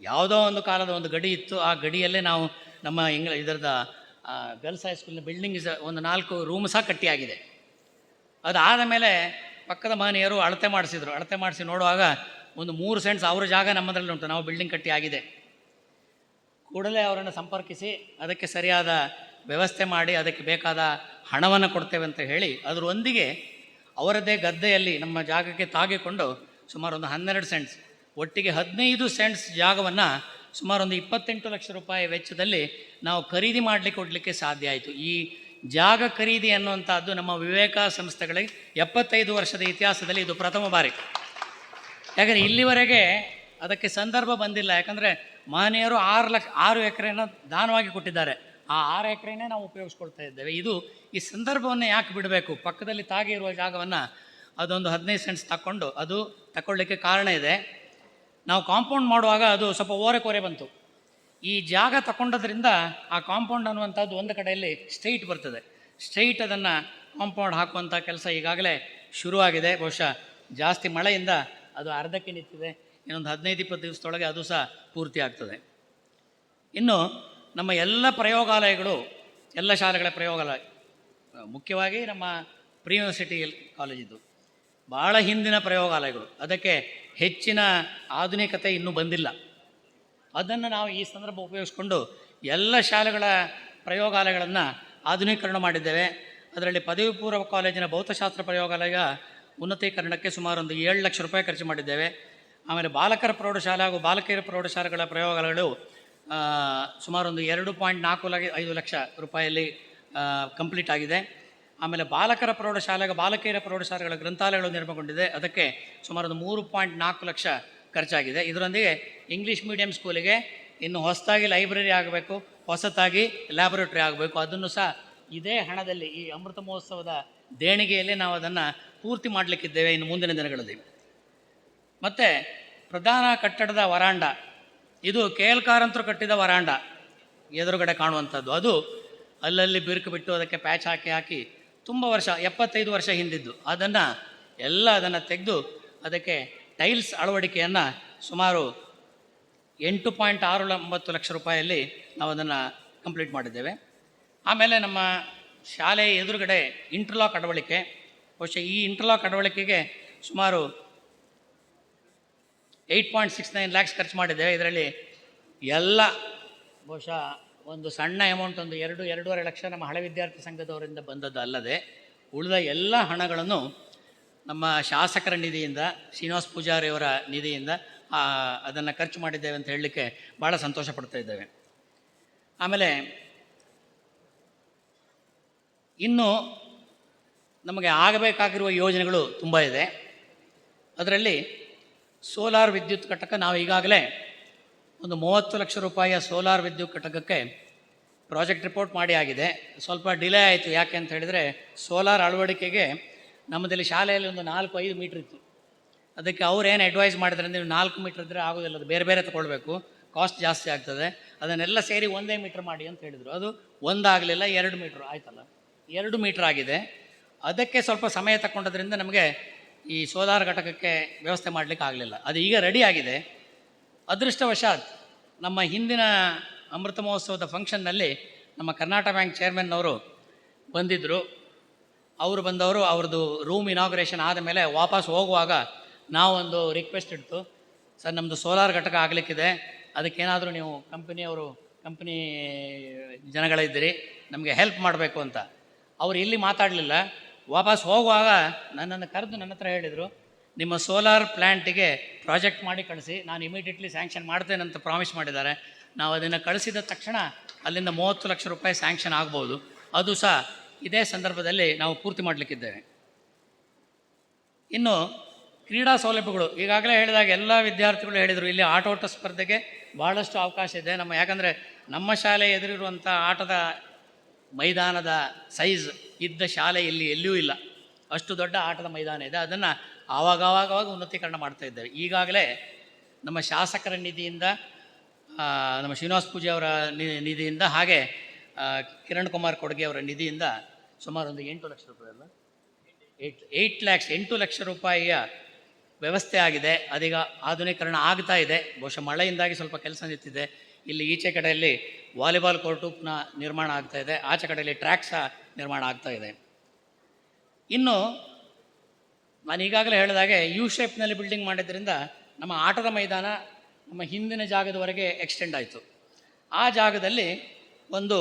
ಯಾವುದೋ ಒಂದು ಕಾಲದ ಒಂದು ಗಡಿ ಇತ್ತು. ಆ ಗಡಿಯಲ್ಲೇ ನಾವು ನಮ್ಮ ಇಂಗ್ ಇದರದ ಗರ್ಲ್ಸ್ ಹೈಸ್ಕೂಲಿನ ಬಿಲ್ಡಿಂಗ್ ಒಂದು ನಾಲ್ಕು ರೂಮ್ ಸಹ ಕಟ್ಟಿಯಾಗಿದೆ. ಅದಾದ ಮೇಲೆ ಪಕ್ಕದ ಮಹನೀಯರು ಅಳತೆ ಮಾಡಿಸಿದರು. ಅಳತೆ ಮಾಡಿಸಿ ನೋಡುವಾಗ ಒಂದು ಮೂರು ಸೆಂಟ್ಸ್ ಅವರ ಜಾಗ ನಮ್ಮದ್ರಲ್ಲಿ ಉಂಟು. ನಾವು ಬಿಲ್ಡಿಂಗ್ ಕಟ್ಟಿ ಆಗಿದೆ ಕೂಡಲೇ ಅವರನ್ನು ಸಂಪರ್ಕಿಸಿ, ಅದಕ್ಕೆ ಸರಿಯಾದ ವ್ಯವಸ್ಥೆ ಮಾಡಿ ಅದಕ್ಕೆ ಬೇಕಾದ ಹಣವನ್ನು ಕೊಡ್ತೇವೆ ಅಂತ ಹೇಳಿ ಅದರೊಂದಿಗೆ ಅವರದೇ ಗದ್ದೆಯಲ್ಲಿ ನಮ್ಮ ಜಾಗಕ್ಕೆ ತಾಗಿಕೊಂಡು ಸುಮಾರು ಒಂದು ಹನ್ನೆರಡು ಸೆಂಟ್ಸ್, ಒಟ್ಟಿಗೆ ಹದಿನೈದು ಸೆಂಟ್ಸ್ ಜಾಗವನ್ನು ಸುಮಾರು ಒಂದು ಇಪ್ಪತ್ತೆಂಟು ಲಕ್ಷ ರೂಪಾಯಿ ವೆಚ್ಚದಲ್ಲಿ ನಾವು ಖರೀದಿ ಮಾಡಲಿಕ್ಕೆ ಕೊಡಲಿಕ್ಕೆ ಸಾಧ್ಯ ಆಯಿತು. ಈ ಜಾಗ ಖರೀದಿ ಅನ್ನುವಂಥದ್ದು ನಮ್ಮ ವಿವೇಕ ಸಂಸ್ಥೆಗಳಿಗೆ ಎಪ್ಪತ್ತೈದು ವರ್ಷದ ಇತಿಹಾಸದಲ್ಲಿ ಇದು ಪ್ರಥಮ ಬಾರಿ. ಯಾಕಂದರೆ ಇಲ್ಲಿವರೆಗೆ ಅದಕ್ಕೆ ಸಂದರ್ಭ ಬಂದಿಲ್ಲ. ಯಾಕಂದರೆ ಮಹನೀಯರು ಆರು ಲಕ್ಷ, ಆರು ಎಕರೆನ ದಾನವಾಗಿ ಕೊಟ್ಟಿದ್ದಾರೆ. ಆ ಆರು ಎಕರೆನೇ ನಾವು ಉಪಯೋಗಿಸ್ಕೊಳ್ತಾ ಇದ್ದೇವೆ. ಇದು ಈ ಸಂದರ್ಭವನ್ನು ಯಾಕೆ ಬಿಡಬೇಕು? ಪಕ್ಕದಲ್ಲಿ ತಾಗಿ ಇರುವ ಜಾಗವನ್ನು ಅದೊಂದು ಹದಿನೈದು ಸೆಂಟ್ಸ್ ತಕ್ಕೊಂಡು ಅದು ತಗೊಳ್ಳಿಕ್ಕೆ ಕಾರಣ ಇದೆ. ನಾವು ಕಾಂಪೌಂಡ್ ಮಾಡುವಾಗ ಅದು ಸ್ವಲ್ಪ ಓರೆ ಕೋರೆ ಬಂತು. ಈ ಜಾಗ ತಗೊಂಡೋದ್ರಿಂದ ಆ ಕಾಂಪೌಂಡ್ ಅನ್ನುವಂಥದ್ದು ಒಂದು ಕಡೆಯಲ್ಲಿ ಸ್ಟ್ರೈಟ್ ಬರ್ತದೆ. ಸ್ಟ್ರೈಟ್ ಅದನ್ನು ಕಾಂಪೌಂಡ್ ಹಾಕುವಂಥ ಕೆಲಸ ಈಗಾಗಲೇ ಶುರುವಾಗಿದೆ. ಬಹುಶಃ ಜಾಸ್ತಿ ಮಳೆಯಿಂದ ಅದು ಅರ್ಧಕ್ಕೆ ನಿಂತಿದೆ. ಇನ್ನೊಂದು ಹದಿನೈದು ಇಪ್ಪತ್ತು ದಿವಸದೊಳಗೆ ಅದು ಸಹ ಪೂರ್ತಿ ಆಗ್ತದೆ. ಇನ್ನು ನಮ್ಮ ಎಲ್ಲ ಪ್ರಯೋಗಾಲಯಗಳು, ಎಲ್ಲ ಶಾಲೆಗಳ ಪ್ರಯೋಗಾಲಯ, ಮುಖ್ಯವಾಗಿ ನಮ್ಮ ಪ್ರೀ ಯೂನಿವರ್ಸಿಟಿ ಕಾಲೇಜಿದ್ದು ಭಾಳ ಹಿಂದಿನ ಪ್ರಯೋಗಾಲಯಗಳು. ಅದಕ್ಕೆ ಹೆಚ್ಚಿನ ಆಧುನಿಕತೆ ಇನ್ನೂ ಬಂದಿಲ್ಲ. ಅದನ್ನು ನಾವು ಈ ಸಂದರ್ಭ ಉಪಯೋಗಿಸ್ಕೊಂಡು ಎಲ್ಲ ಶಾಲೆಗಳ ಪ್ರಯೋಗಾಲಯಗಳನ್ನು ಆಧುನೀಕರಣ ಮಾಡಿದ್ದೇವೆ. ಅದರಲ್ಲಿ ಪದವಿ ಪೂರ್ವ ಕಾಲೇಜಿನ ಭೌತಶಾಸ್ತ್ರ ಪ್ರಯೋಗಾಲಯ ಉನ್ನತೀಕರಣಕ್ಕೆ ಸುಮಾರು ಒಂದು ಏಳು ಲಕ್ಷ ರೂಪಾಯಿ ಖರ್ಚು ಮಾಡಿದ್ದೇವೆ. ಆಮೇಲೆ ಬಾಲಕರ ಪ್ರೌಢಶಾಲೆ ಹಾಗೂ ಬಾಲಕಿಯರ ಪ್ರೌಢಶಾಲೆಗಳ ಪ್ರಯೋಗಾಲಯಗಳು ಸುಮಾರು ಒಂದು ಎರಡು ಪಾಯಿಂಟ್ ನಾಲ್ಕು ಲ ಐದು ಲಕ್ಷ ರೂಪಾಯಲ್ಲಿ ಕಂಪ್ಲೀಟ್ ಆಗಿದೆ. ಆಮೇಲೆ ಬಾಲಕರ ಪ್ರೌಢಶಾಲೆಗೆ, ಬಾಲಕಿಯರ ಪ್ರೌಢಶಾಲೆಗಳ ಗ್ರಂಥಾಲಯಗಳು ನಿರ್ಮಾಣಗೊಂಡಿದೆ. ಅದಕ್ಕೆ ಸುಮಾರು ಒಂದು ಮೂರು ಪಾಯಿಂಟ್ ನಾಲ್ಕು ಲಕ್ಷ ಖರ್ಚಾಗಿದೆ. ಇದರೊಂದಿಗೆ ಇಂಗ್ಲೀಷ್ ಮೀಡಿಯಂ ಸ್ಕೂಲಿಗೆ ಇನ್ನು ಹೊಸದಾಗಿ ಲೈಬ್ರರಿ ಆಗಬೇಕು, ಹೊಸತಾಗಿ ಲ್ಯಾಬೊರೇಟ್ರಿ ಆಗಬೇಕು. ಅದನ್ನು ಸಹ ಇದೇ ಹಣದಲ್ಲಿ, ಈ ಅಮೃತ ಮಹೋತ್ಸವದ ದೇಣಿಗೆಯಲ್ಲಿ ನಾವು ಅದನ್ನು ಪೂರ್ತಿ ಮಾಡಲಿಕ್ಕಿದ್ದೇವೆ ಇನ್ನು ಮುಂದಿನ ದಿನಗಳಲ್ಲಿ. ಮತ್ತು ಪ್ರಧಾನ ಕಟ್ಟಡದ ವರಾಂಡ. ಇದು ಕೆ ಎಲ್ ಕಾರಂತರು ಕಟ್ಟಿದ ವರಾಂಡ, ಎದುರುಗಡೆ ಕಾಣುವಂಥದ್ದು. ಅದು ಅಲ್ಲಲ್ಲಿ ಬಿರುಕು ಬಿಟ್ಟು ಅದಕ್ಕೆ ಪ್ಯಾಚ್ ಹಾಕಿ ಹಾಕಿ ತುಂಬ ವರ್ಷ, ಎಪ್ಪತ್ತೈದು ವರ್ಷ ಹಿಂದಿದ್ದು. ಅದನ್ನು ಎಲ್ಲ ಅದನ್ನು ತೆಗೆದು ಅದಕ್ಕೆ ಟೈಲ್ಸ್ ಅಳವಡಿಕೆಯನ್ನು ಸುಮಾರು ಎಂಟು ಪಾಯಿಂಟ್ ಆರು ಒಂಬತ್ತು ಲಕ್ಷ ರೂಪಾಯಲ್ಲಿ ನಾವು ಅದನ್ನು ಕಂಪ್ಲೀಟ್ ಮಾಡಿದ್ದೇವೆ. ಆಮೇಲೆ ನಮ್ಮ ಶಾಲೆಯ ಎದುರುಗಡೆ ಇಂಟರ್ಲಾಕ್ ಅಡವಳಿಕೆ. ಬಹುಶಃ ಈ ಇಂಟರ್ಲಾಕ್ ಅಡವಳಿಕೆಗೆ ಸುಮಾರು eight point six nine lakhs ಖರ್ಚು ಮಾಡಿದ್ದೇವೆ. ಇದರಲ್ಲಿ ಎಲ್ಲ ಬಹುಶಃ ಒಂದು ಸಣ್ಣ ಅಮೌಂಟ್ ಒಂದು ಎರಡು, ಎರಡೂವರೆ ಲಕ್ಷ ನಮ್ಮ ಹಳೆ ವಿದ್ಯಾರ್ಥಿ ಸಂಘದವರಿಂದ ಬಂದದ್ದು ಅಲ್ಲದೆ ಉಳಿದ ಎಲ್ಲ ಹಣಗಳನ್ನು ನಮ್ಮ ಶಾಸಕರ ನಿಧಿಯಿಂದ, ಶ್ರೀನಿವಾಸ್ ಪೂಜಾರಿಯವರ ನಿಧಿಯಿಂದ ಅದನ್ನು ಖರ್ಚು ಮಾಡಿದ್ದೇವೆ ಅಂತ ಹೇಳಲಿಕ್ಕೆ ಭಾಳ ಸಂತೋಷ ಪಡ್ತಾ ಇದ್ದೇವೆ. ಆಮೇಲೆ ಇನ್ನು ನಮಗೆ ಆಗಬೇಕಾಗಿರುವ ಯೋಜನೆಗಳು ತುಂಬ ಇದೆ. ಅದರಲ್ಲಿ ಸೋಲಾರ್ ವಿದ್ಯುತ್ ಘಟಕ ನಾವು ಈಗಾಗಲೇ ಒಂದು ಮೂವತ್ತು ಲಕ್ಷ ರೂಪಾಯಿಯ ಸೋಲಾರ್ ವಿದ್ಯುತ್ ಘಟಕಕ್ಕೆ ಪ್ರಾಜೆಕ್ಟ್ ರಿಪೋರ್ಟ್ ಮಾಡಿ ಆಗಿದೆ. ಸ್ವಲ್ಪ ಡಿಲೇ ಆಯಿತು. ಯಾಕೆ ಅಂತ ಹೇಳಿದರೆ ಸೋಲಾರ್ ಅಳವಡಿಕೆಗೆ ನಮ್ಮದಲ್ಲಿ ಶಾಲೆಯಲ್ಲಿ ಒಂದು ನಾಲ್ಕು ಐದು ಮೀಟ್ರ್ ಇತ್ತು. ಅದಕ್ಕೆ ಅವ್ರು ಏನು ಅಡ್ವೈಸ್ ಮಾಡಿದ್ರೆ ನೀವು ನಾಲ್ಕು ಮೀಟ್ರ್ ಇದ್ದರೆ ಆಗೋದಿಲ್ಲ. ಅದು ಬೇರೆ ಬೇರೆ ತೊಗೊಳ್ಬೇಕು. ಕಾಸ್ಟ್ ಜಾಸ್ತಿ ಆಗ್ತದೆ. ಅದನ್ನೆಲ್ಲ ಸೇರಿ ಒಂದೇ ಮೀಟ್ರ್ ಮಾಡಿ ಅಂತ ಹೇಳಿದರು. ಅದು ಒಂದಾಗಲಿಲ್ಲ, ಎರಡು ಮೀಟ್ರ್ ಆಯ್ತಲ್ಲ. ಎರಡು ಮೀಟ್ರ್ ಆಗಿದೆ. ಅದಕ್ಕೆ ಸ್ವಲ್ಪ ಸಮಯ ತಗೊಂಡದ್ರಿಂದ ನಮಗೆ ಈ ಸೋಲಾರ್ ಘಟಕಕ್ಕೆ ವ್ಯವಸ್ಥೆ ಮಾಡಲಿಕ್ಕೆ ಆಗಲಿಲ್ಲ. ಅದು ಈಗ ರೆಡಿ ಆಗಿದೆ. ಅದೃಷ್ಟವಶಾತ್ ನಮ್ಮ ಹಿಂದಿನ ಅಮೃತ ಮಹೋತ್ಸವದ ಫಂಕ್ಷನ್ನಲ್ಲಿ ನಮ್ಮ ಕರ್ನಾಟಕ ಬ್ಯಾಂಕ್ ಚೇರ್ಮನ್ ಅವರು ಬಂದಿದ್ದರು ಅವರು ಬಂದವರು ಅವ್ರದ್ದು ರೂಮ್ ಇನಾಗ್ರೇಷನ್ ಆದ ಮೇಲೆ ವಾಪಸ್ ಹೋಗುವಾಗ ನಾವೊಂದು ರಿಕ್ವೆಸ್ಟ್ ಇಡ್ತು. ಸರ್ ನಮ್ಮದು ಸೋಲಾರ್ ಘಟಕ ಆಗಲಿಕ್ಕಿದೆ. ಅದಕ್ಕೇನಾದರೂ ನೀವು ಕಂಪನಿಯವರು ಕಂಪ್ನಿ ಜನಗಳಿದ್ದೀರಿ, ನಮಗೆ ಹೆಲ್ಪ್ ಮಾಡಬೇಕು ಅಂತ. ಅವರು ಇಲ್ಲಿ ಮಾತಾಡಲಿಲ್ಲ. ವಾಪಸ್ ಹೋಗುವಾಗ ನನ್ನನ್ನು ಕರೆದು ನನ್ನ ಹತ್ರ ಹೇಳಿದರು, ನಿಮ್ಮ ಸೋಲಾರ್ ಪ್ಲ್ಯಾಂಟಿಗೆ ಪ್ರಾಜೆಕ್ಟ್ ಮಾಡಿ ಕಳಿಸಿ, ನಾನು ಇಮಿಡಿಯೇಟ್ಲಿ ಸ್ಯಾಂಕ್ಷನ್ ಮಾಡ್ತೇನೆ ಅಂತ ಪ್ರಾಮಿಸ್ ಮಾಡಿದ್ದಾರೆ. ನಾವು ಅದನ್ನು ಕಳಿಸಿದ ತಕ್ಷಣ ಅಲ್ಲಿಂದ ಮೂವತ್ತು ಲಕ್ಷ ರೂಪಾಯಿ ಸ್ಯಾಂಕ್ಷನ್ ಆಗ್ಬೋದು. ಅದು ಸಹ ಇದೇ ಸಂದರ್ಭದಲ್ಲಿ ನಾವು ಪೂರ್ತಿ ಮಾಡಲಿಕ್ಕಿದ್ದೇವೆ. ಇನ್ನು ಕ್ರೀಡಾ ಸೌಲಭ್ಯಗಳು, ಈಗಾಗಲೇ ಹೇಳಿದಾಗ ಎಲ್ಲ ವಿದ್ಯಾರ್ಥಿಗಳು ಹೇಳಿದರು, ಇಲ್ಲಿ ಆಟೋಟ ಸ್ಪರ್ಧೆಗೆ ಭಾಳಷ್ಟು ಅವಕಾಶ ಇದೆ. ನಮ್ಮ ಯಾಕಂದರೆ ನಮ್ಮ ಶಾಲೆ ಎದುರಿರುವಂಥ ಆಟದ ಮೈದಾನದ ಸೈಜ್ ಇದ್ದ ಶಾಲೆ ಇಲ್ಲಿ ಎಲ್ಲಿಯೂ ಇಲ್ಲ. ಅಷ್ಟು ದೊಡ್ಡ ಆಟದ ಮೈದಾನ ಇದೆ. ಅದನ್ನು ಆವಾಗವಾಗವಾಗ ಉನ್ನತೀಕರಣ ಮಾಡ್ತಾ ಇದ್ದೇವೆ. ಈಗಾಗಲೇ ನಮ್ಮ ಶಾಸಕರ ನಿಧಿಯಿಂದ ನಮ್ಮ ಶ್ರೀನಿವಾಸ ಪೂಜೆ ಅವರ ನಿಧಿಯಿಂದ ಹಾಗೆ ಕಿರಣ್ ಕುಮಾರ್ ಕೊಡುಗೆ ಅವರ ನಿಧಿಯಿಂದ ಸುಮಾರು ಒಂದು ಎಂಟು ಲಕ್ಷ ರೂಪಾಯಿ ಅಲ್ಲ? ಏಟ್ ಏಯ್ಟ್ ಲ್ಯಾಕ್ಸ್, ಎಂಟು ಲಕ್ಷ ರೂಪಾಯಿಯ ವ್ಯವಸ್ಥೆ ಆಗಿದೆ. ಅದೀಗ ಆಧುನೀಕರಣ ಆಗ್ತಾ ಇದೆ. ಬಹುಶಃ ಮಳೆಯಿಂದಾಗಿ ಸ್ವಲ್ಪ ಕೆಲಸ ನಿಂತಿದೆ. ಇಲ್ಲಿ ಈಚೆ ಕಡೆಯಲ್ಲಿ ವಾಲಿಬಾಲ್ ಕೋರ್ಟು ನಿರ್ಮಾಣ ಆಗ್ತಾ ಇದೆ. ಆಚೆ ಕಡೆಯಲ್ಲಿ ಟ್ರ್ಯಾಕ್ ಸಹ ನಿರ್ಮಾಣ ಆಗ್ತಾ ಇದೆ. ಇನ್ನು ನಾನು ಈಗಾಗಲೇ ಹೇಳಿದಾಗೆ ಯು ಶೇಪ್ನಲ್ಲಿ ಬಿಲ್ಡಿಂಗ್ ಮಾಡಿದ್ರಿಂದ ನಮ್ಮ ಆಟದ ಮೈದಾನ ನಮ್ಮ ಹಿಂದಿನ ಜಾಗದವರೆಗೆ ಎಕ್ಸ್ಟೆಂಡ್ ಆಯಿತು. ಆ ಜಾಗದಲ್ಲಿ ಒಂದು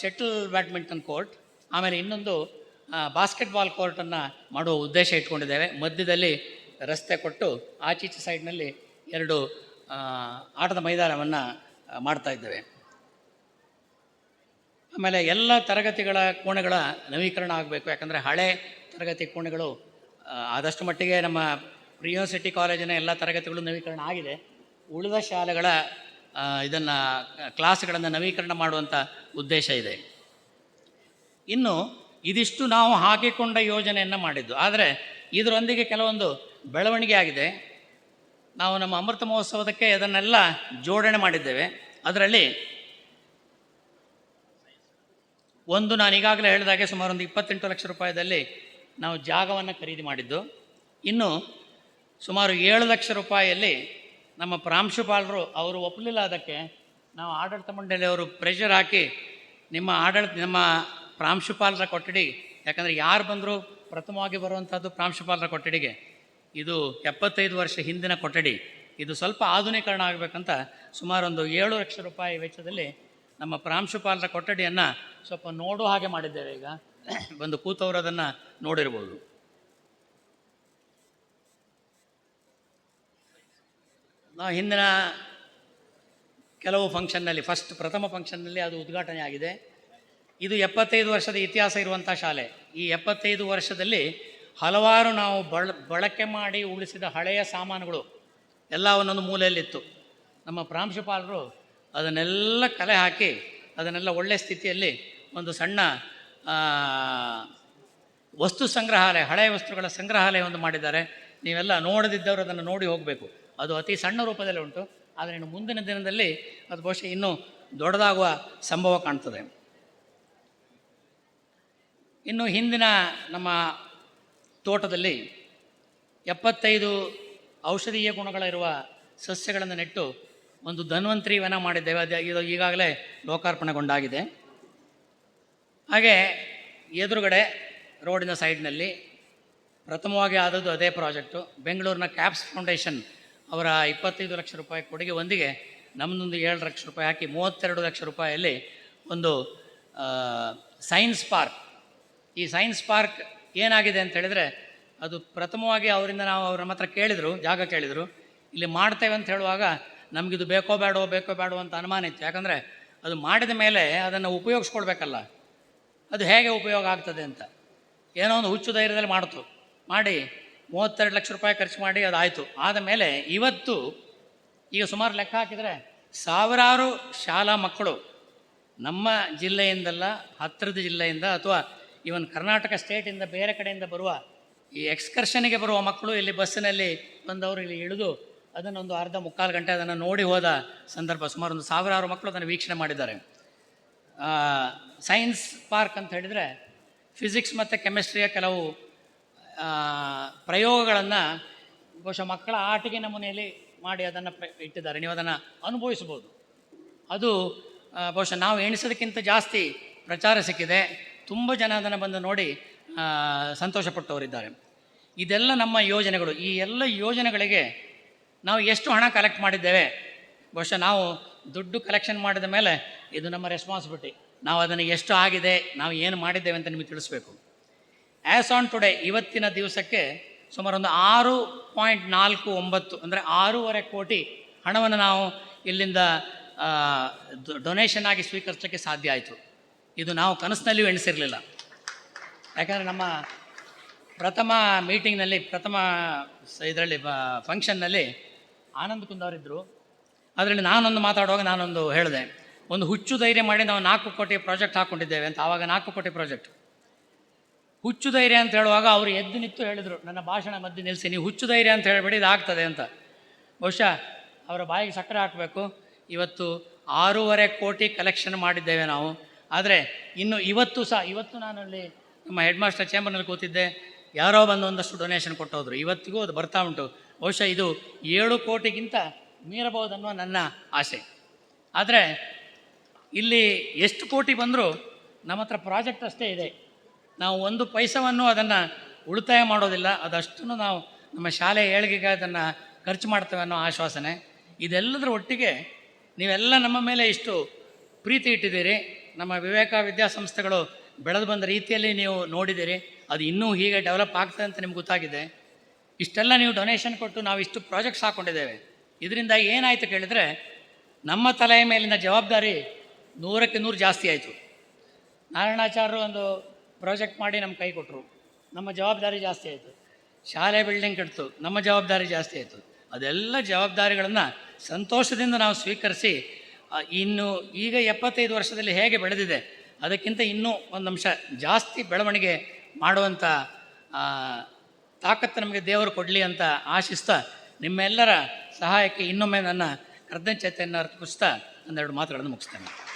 ಶಟಲ್ ಬ್ಯಾಡ್ಮಿಂಟನ್ ಕೋರ್ಟ್ ಆಮೇಲೆ ಇನ್ನೊಂದು ಬಾಸ್ಕೆಟ್ಬಾಲ್ ಕೋರ್ಟನ್ನು ಮಾಡುವ ಉದ್ದೇಶ ಇಟ್ಕೊಂಡಿದ್ದೇವೆ. ಮಧ್ಯದಲ್ಲಿ ರಸ್ತೆ ಕೊಟ್ಟು ಆಚೀಚೆ ಸೈಡ್ನಲ್ಲಿ ಎರಡು ಆಟದ ಮೈದಾನವನ್ನು ಮಾಡ್ತಾ ಇದ್ದೇವೆ. ಆಮೇಲೆ ಎಲ್ಲ ತರಗತಿಗಳ ಕೋಣೆಗಳ ನವೀಕರಣ ಆಗಬೇಕು. ಯಾಕಂದರೆ ಹಳೆ ತರಗತಿ ಕೋಣೆಗಳು ಆದಷ್ಟು ಮಟ್ಟಿಗೆ ನಮ್ಮ ಯೂನಿವರ್ಸಿಟಿ ಕಾಲೇಜಿನ ಎಲ್ಲ ತರಗತಿಗಳು ನವೀಕರಣ ಆಗಿದೆ. ಉಳಿದ ಶಾಲೆಗಳ ಇದನ್ನು ಕ್ಲಾಸ್ಗಳನ್ನು ನವೀಕರಣ ಮಾಡುವಂಥ ಉದ್ದೇಶ ಇದೆ. ಇನ್ನು ಇದಿಷ್ಟು ನಾವು ಹಾಕಿಕೊಂಡ ಯೋಜನೆಯನ್ನು ಮಾಡಿದ್ದು. ಆದರೆ ಇದರೊಂದಿಗೆ ಕೆಲವೊಂದು ಬೆಳವಣಿಗೆ ಆಗಿದೆ. ನಾವು ನಮ್ಮ ಅಮೃತ ಮಹೋತ್ಸವದಕ್ಕೆ ಅದನ್ನೆಲ್ಲ ಜೋಡಣೆ ಮಾಡಿದ್ದೇವೆ. ಅದರಲ್ಲಿ ಒಂದು ನಾನು ಈಗಾಗಲೇ ಹೇಳಿದಾಗೆ ಸುಮಾರು ಒಂದು ಇಪ್ಪತ್ತೆಂಟು ಲಕ್ಷ ರೂಪಾಯಿದಲ್ಲಿ ನಾವು ಜಾಗವನ್ನು ಖರೀದಿ ಮಾಡಿದ್ದು. ಇನ್ನು ಸುಮಾರು ಏಳು ಲಕ್ಷ ರೂಪಾಯಿಯಲ್ಲಿ ನಮ್ಮ ಪ್ರಾಂಶುಪಾಲರು ಅವರು ಒಪ್ಪಲಿಲ್ಲ ಅದಕ್ಕೆ ನಾವು ಆಡಳಿತ ಮಂಡಳಿಯವರು ಪ್ರೆಷರ್ ಹಾಕಿ ನಿಮ್ಮ ಆಡಳಿತ, ನಮ್ಮ ಪ್ರಾಂಶುಪಾಲರ ಕೊಠಡಿ, ಯಾಕಂದರೆ ಯಾರು ಬಂದರೂ ಪ್ರಥಮವಾಗಿ ಬರುವಂಥದ್ದು ಪ್ರಾಂಶುಪಾಲರ ಕೊಠಡಿಗೆ. ಇದು ಎಪ್ಪತ್ತೈದು ವರ್ಷ ಹಿಂದಿನ ಕೊಠಡಿ. ಇದು ಸ್ವಲ್ಪ ಆಧುನೀಕರಣ ಆಗಬೇಕಂತ ಸುಮಾರು ಒಂದು ಏಳು ಲಕ್ಷ ರೂಪಾಯಿ ವೆಚ್ಚದಲ್ಲಿ ನಮ್ಮ ಪ್ರಾಂಶುಪಾಲರ ಕೊಠಡಿಯನ್ನು ಸ್ವಲ್ಪ ನೋಡೋ ಹಾಗೆ ಮಾಡಿದ್ದೇವೆ ಈಗ. ಬಂದು ಕೂತವರು ಅದನ್ನು ನೋಡಿರ್ಬೋದು. ನಾವು ಹಿಂದಿನ ಕೆಲವು ಫಂಕ್ಷನ್ನಲ್ಲಿ, ಫಸ್ಟ್ ಪ್ರಥಮ ಫಂಕ್ಷನ್ನಲ್ಲಿ ಅದು ಉದ್ಘಾಟನೆ ಆಗಿದೆ. ಇದು ಎಪ್ಪತ್ತೈದು ವರ್ಷದ ಇತಿಹಾಸ ಇರುವಂಥ ಶಾಲೆ. ಈ ಎಪ್ಪತ್ತೈದು ವರ್ಷದಲ್ಲಿ ಹಲವಾರು ನಾವು ಬಳ, ಬಳಕೆ ಮಾಡಿ ಉಳಿಸಿದ ಹಳೆಯ ಸಾಮಾನುಗಳು ಎಲ್ಲ ಒಂದೊಂದು ಮೂಲೆಯಲ್ಲಿತ್ತು. ನಮ್ಮ ಪ್ರಾಂಶುಪಾಲರು ಅದನ್ನೆಲ್ಲ ಕಲೆ ಹಾಕಿ ಅದನ್ನೆಲ್ಲ ಒಳ್ಳೆಯ ಸ್ಥಿತಿಯಲ್ಲಿ ಒಂದು ಸಣ್ಣ ವಸ್ತು ಸಂಗ್ರಹಾಲಯ ಹಳೆಯ ವಸ್ತುಗಳ ಒಂದು ಮಾಡಿದ್ದಾರೆ. ನೀವೆಲ್ಲ ನೋಡದಿದ್ದವರು ಅದನ್ನು ನೋಡಿ ಹೋಗಬೇಕು. ಅದು ಅತಿ ಸಣ್ಣ ರೂಪದಲ್ಲಿ ಉಂಟು. ಆದರೆ ಇನ್ನು ಮುಂದಿನ ದಿನದಲ್ಲಿ ಅದು ಬಹುಶಃ ಇನ್ನೂ ದೊಡ್ಡದಾಗುವ ಸಂಭವ ಕಾಣ್ತದೆ. ಇನ್ನು ಹಿಂದಿನ ನಮ್ಮ ತೋಟದಲ್ಲಿ ಎಪ್ಪತ್ತೈದು ಔಷಧೀಯ ಗುಣಗಳಿರುವ ಸಸ್ಯಗಳನ್ನು ನೆಟ್ಟು ಒಂದು ಧನ್ವಂತರಿ ವನ ಮಾಡಿದ್ದೇವೆ. ಅದು ಇದು ಈಗಾಗಲೇ ಲೋಕಾರ್ಪಣೆಗೊಂಡಾಗಿದೆ. ಹಾಗೆ ಎದುರುಗಡೆ ರೋಡಿನ ಸೈಡ್ನಲ್ಲಿ ಪ್ರಥಮವಾಗಿ ಆದದ್ದು ಅದೇ ಪ್ರಾಜೆಕ್ಟು. ಬೆಂಗಳೂರಿನ ಕ್ಯಾಪ್ಸ್ ಫೌಂಡೇಶನ್ ಅವರ ಇಪ್ಪತ್ತೈದು ಲಕ್ಷ ರೂಪಾಯಿ ಕೊಡುಗೆ ಒಂದಿಗೆ ನಮ್ಮದೊಂದು ಏಳು ಲಕ್ಷ ರೂಪಾಯಿ ಹಾಕಿ ಮೂವತ್ತೆರಡು ಲಕ್ಷ ರೂಪಾಯಲ್ಲಿ ಒಂದು ಸೈನ್ಸ್ ಪಾರ್ಕ್. ಈ ಸೈನ್ಸ್ ಪಾರ್ಕ್ ಏನಾಗಿದೆ ಅಂತ ಹೇಳಿದರೆ, ಅದು ಪ್ರಥಮವಾಗಿ ಅವರಿಂದ ನಾವು ಅವ್ರ ಹತ್ರ ಕೇಳಿದರು, ಜಾಗ ಕೇಳಿದರು. ಇಲ್ಲಿ ಮಾಡ್ತೇವೆ ಅಂತ ಹೇಳುವಾಗ ನಮಗಿದು ಬೇಕೋ ಬೇಡೋ ಬೇಕೋ ಬೇಡೋ ಅಂತ ಅನುಮಾನ ಇತ್ತು. ಯಾಕಂದರೆ ಅದು ಮಾಡಿದ ಮೇಲೆ ಅದನ್ನು ಉಪಯೋಗಿಸ್ಕೊಳ್ಬೇಕಲ್ಲ. ಅದು ಹೇಗೆ ಉಪಯೋಗ ಆಗ್ತದೆ ಅಂತ. ಏನೋ ಒಂದು ಹುಚ್ಚು ಧೈರ್ಯದಲ್ಲಿ ಮಾಡ್ತು. ಮಾಡಿ ಮೂವತ್ತೆರಡು ಲಕ್ಷ ರೂಪಾಯಿ ಖರ್ಚು ಮಾಡಿ ಅದಾಯಿತು ಆದ ಮೇಲೆ ಇವತ್ತು ಈಗ ಸುಮಾರು ಲೆಕ್ಕ ಹಾಕಿದರೆ ಸಾವಿರಾರು ಶಾಲಾ ಮಕ್ಕಳು ನಮ್ಮ ಜಿಲ್ಲೆಯಿಂದಲ್ಲ ಹತ್ತಿರದ ಜಿಲ್ಲೆಯಿಂದ ಅಥವಾ ಇವನ್ ಕರ್ನಾಟಕ ಸ್ಟೇಟಿಂದ ಬೇರೆ ಕಡೆಯಿಂದ ಬರುವ ಈ ಎಕ್ಸ್ಕರ್ಷನ್ಗೆ ಬರುವ ಮಕ್ಕಳು ಇಲ್ಲಿ ಬಸ್ಸಿನಲ್ಲಿ ಬಂದವರು ಇಲ್ಲಿ ಇಳಿದು ಅದನ್ನೊಂದು ಅರ್ಧ ಮುಕ್ಕಾಲು ಗಂಟೆ ಅದನ್ನು ನೋಡಿ ಹೋದ ಸಂದರ್ಭ ಸುಮಾರು ಒಂದು ಸಾವಿರಾರು ಮಕ್ಕಳು ಅದನ್ನು ವೀಕ್ಷಣೆ ಮಾಡಿದ್ದಾರೆ. ಸೈನ್ಸ್ ಪಾರ್ಕ್ ಅಂತ ಹೇಳಿದರೆ ಫಿಸಿಕ್ಸ್ ಮತ್ತು ಕೆಮಿಸ್ಟ್ರಿಯ ಕೆಲವು ಪ್ರಯೋಗಗಳನ್ನು ಬಹುಶಃ ಮಕ್ಕಳ ಆಟಿಕೆ ನಮೂನೆಯಲ್ಲಿ ಮಾಡಿ ಅದನ್ನು ಇಟ್ಟಿದ್ದಾರೆ. ನೀವು ಅದನ್ನು ಅನುಭವಿಸ್ಬೋದು ಅದು ಬಹುಶಃ ನಾವು ಎಣಿಸೋದಕ್ಕಿಂತ ಜಾಸ್ತಿ ಪ್ರಚಾರ ಸಿಕ್ಕಿದೆ. ತುಂಬ ಜನ ಅದನ್ನು ಬಂದು ನೋಡಿ ಸಂತೋಷಪಟ್ಟವರಿದ್ದಾರೆ. ಇದೆಲ್ಲ ನಮ್ಮ ಯೋಜನೆಗಳು. ಈ ಎಲ್ಲ ಯೋಜನೆಗಳಿಗೆ ನಾವು ಎಷ್ಟು ಹಣ ಕಲೆಕ್ಟ್ ಮಾಡಿದ್ದೇವೆ? ಬಹುಶಃ ನಾವು ದುಡ್ಡು ಕಲೆಕ್ಷನ್ ಮಾಡಿದ ಮೇಲೆ ಇದು ನಮ್ಮ ರೆಸ್ಪಾನ್ಸಿಬಿಲಿಟಿ ನಾವು ಅದನ್ನು ಎಷ್ಟು ಆಗಿದೆ, ನಾವು ಏನು ಮಾಡಿದ್ದೇವೆ ಅಂತ ನಿಮಗೆ ತಿಳಿಸ್ಬೇಕು. ಆ್ಯಸ್ ಆನ್ ಟುಡೇ ಇವತ್ತಿನ ದಿವಸಕ್ಕೆ ಸುಮಾರು ಒಂದು ಆರು ಪಾಯಿಂಟ್ ನಾಲ್ಕು ಒಂಬತ್ತು, ಅಂದರೆ ಆರೂವರೆ ಕೋಟಿ ಹಣವನ್ನು ನಾವು ಇಲ್ಲಿಂದ ಡೊನೇಷನ್ ಆಗಿ ಸ್ವೀಕರಿಸೋಕ್ಕೆ ಸಾಧ್ಯ ಆಯಿತು. ಇದು ನಾವು ಕನಸಿನಲ್ಲಿಯೂ ಎಣಿಸಿರಲಿಲ್ಲ. ಯಾಕಂದರೆ ನಮ್ಮ ಪ್ರಥಮ ಮೀಟಿಂಗ್ನಲ್ಲಿ ಪ್ರಥಮ ಇದರಲ್ಲಿ ಫಂಕ್ಷನ್ನಲ್ಲಿ ಆನಂದ್ ಕುಂದವರಿದ್ದರು ಅದರಲ್ಲಿ ನಾನೊಂದು ಮಾತಾಡುವಾಗ ನಾನೊಂದು ಹೇಳಿದೆ, ಒಂದು ಹುಚ್ಚು ಧೈರ್ಯ ಮಾಡಿ ನಾವು ನಾಲ್ಕು ಕೋಟಿ ಪ್ರಾಜೆಕ್ಟ್ ಹಾಕ್ಕೊಂಡಿದ್ದೇವೆ ಅಂತ, ಆವಾಗ ನಾಲ್ಕು ಕೋಟಿ ಪ್ರಾಜೆಕ್ಟ್. ಹುಚ್ಚು ಧೈರ್ಯ ಅಂತ ಹೇಳುವಾಗ ಅವರು ಎದ್ದು ನಿಂತು ಹೇಳಿದರು, ನನ್ನ ಭಾಷಣ ಮಧ್ಯೆ ನಿಲ್ಲಿಸಿ ನೀವು ಹುಚ್ಚು ಧೈರ್ಯ ಅಂತ ಹೇಳಬೇಡಿ ಇದಾಗ್ತದೆ ಅಂತ. ಬಹುಶಃ ಅವರ ಬಾಯಿಗೆ ಸಕ್ಕರೆ ಹಾಕಬೇಕು. ಇವತ್ತು ಆರೂವರೆ ಕೋಟಿ ಕಲೆಕ್ಷನ್ ಮಾಡಿದ್ದೇವೆ ನಾವು. ಆದರೆ ಇನ್ನು ಇವತ್ತು ಸಹ, ಇವತ್ತು ನಾನಲ್ಲಿ ನಮ್ಮ ಹೆಡ್ ಮಾಸ್ಟರ್ ಚೇಂಬರ್ನಲ್ಲಿ ಕೂತಿದ್ದೆ, ಯಾರೋ ಬಂದು ಒಂದಷ್ಟು ಡೊನೇಷನ್ ಕೊಟ್ಟೋದ್ರು. ಇವತ್ತಿಗೂ ಅದು ಬರ್ತಾ ಉಂಟು. ಬಹುಶಃ ಇದು ಏಳು ಕೋಟಿಗಿಂತ ಮೀರಬಹುದನ್ನುವ ನನ್ನ ಆಸೆ. ಆದರೆ ಇಲ್ಲಿ ಎಷ್ಟು ಕೋಟಿ ಬಂದರೂ ನಮ್ಮ ಹತ್ರ ಪ್ರಾಜೆಕ್ಟ್ ಅಷ್ಟೇ ಇದೆ. ನಾವು ಒಂದು ಪೈಸವನ್ನು ಅದನ್ನು ಉಳಿತಾಯ ಮಾಡೋದಿಲ್ಲ, ಅದಷ್ಟನ್ನು ನಾವು ನಮ್ಮ ಶಾಲೆ ಏಳಿಗೆಗೆ ಅದನ್ನು ಖರ್ಚು ಮಾಡ್ತೇವೆ ಅನ್ನೋ ಆಶ್ವಾಸನೆ. ಇದೆಲ್ಲದರ ಒಟ್ಟಿಗೆ ನೀವೆಲ್ಲ ನಮ್ಮ ಮೇಲೆ ಇಷ್ಟು ಪ್ರೀತಿ ಇಟ್ಟಿದ್ದೀರಿ. ನಮ್ಮ ವಿವೇಕ ವಿದ್ಯಾಸಂಸ್ಥೆಗಳು ಬೆಳೆದು ಬಂದ ರೀತಿಯಲ್ಲಿ ನೀವು ನೋಡಿದ್ದೀರಿ. ಅದು ಇನ್ನೂ ಹೀಗೆ ಡೆವಲಪ್ ಆಗ್ತದೆ ಅಂತ ನಿಮ್ಗೆ ಗೊತ್ತಾಗಿದೆ. ಇಷ್ಟೆಲ್ಲ ನೀವು ಡೊನೇಷನ್ ಕೊಟ್ಟು ನಾವು ಇಷ್ಟು ಪ್ರಾಜೆಕ್ಟ್ಸ್ ಹಾಕ್ಕೊಂಡಿದ್ದೇವೆ ಇದರಿಂದ ಏನಾಯಿತು ಕೇಳಿದರೆ, ನಮ್ಮ ತಲೆಯ ಮೇಲಿನ ಜವಾಬ್ದಾರಿ ನೂರಕ್ಕೆ ನೂರು ಜಾಸ್ತಿ ಆಯಿತು. ನಾರಾಯಣಾಚಾರ್ಯರು ಒಂದು ಪ್ರಾಜೆಕ್ಟ್ ಮಾಡಿ ನಮ್ಮ ಕೈ ಕೊಟ್ಟರು ನಮ್ಮ ಜವಾಬ್ದಾರಿ ಜಾಸ್ತಿ ಆಯಿತು. ಶಾಲೆ ಬಿಲ್ಡಿಂಗ್ ಕಟ್ತು ನಮ್ಮ ಜವಾಬ್ದಾರಿ ಜಾಸ್ತಿ ಆಯಿತು. ಅದೆಲ್ಲ ಜವಾಬ್ದಾರಿಗಳನ್ನು ಸಂತೋಷದಿಂದ ನಾವು ಸ್ವೀಕರಿಸಿ ಇನ್ನು ಈಗ ಎಪ್ಪತ್ತೈದು ವರ್ಷದಲ್ಲಿ ಹೇಗೆ ಬೆಳೆದಿದೆ, ಅದಕ್ಕಿಂತ ಇನ್ನೂ ಒಂದು ಅಂಶ ಜಾಸ್ತಿ ಬೆಳವಣಿಗೆ ಮಾಡುವಂಥ ತಾಕತ್ತು ನಮಗೆ ದೇವರು ಕೊಡಲಿ ಅಂತ ಆಶಿಸ್ತಾ ನಿಮ್ಮೆಲ್ಲರ ಸಹಾಯಕ್ಕೆ ಇನ್ನೊಮ್ಮೆ ನನ್ನ ಕೃತಜ್ಞತೆಯನ್ನು ಅರ್ಪಿಸ್ತಾ ಒಂದೆರಡು ಮಾತುಗಳನ್ನು ಮುಗಿಸ್ತೇನೆ.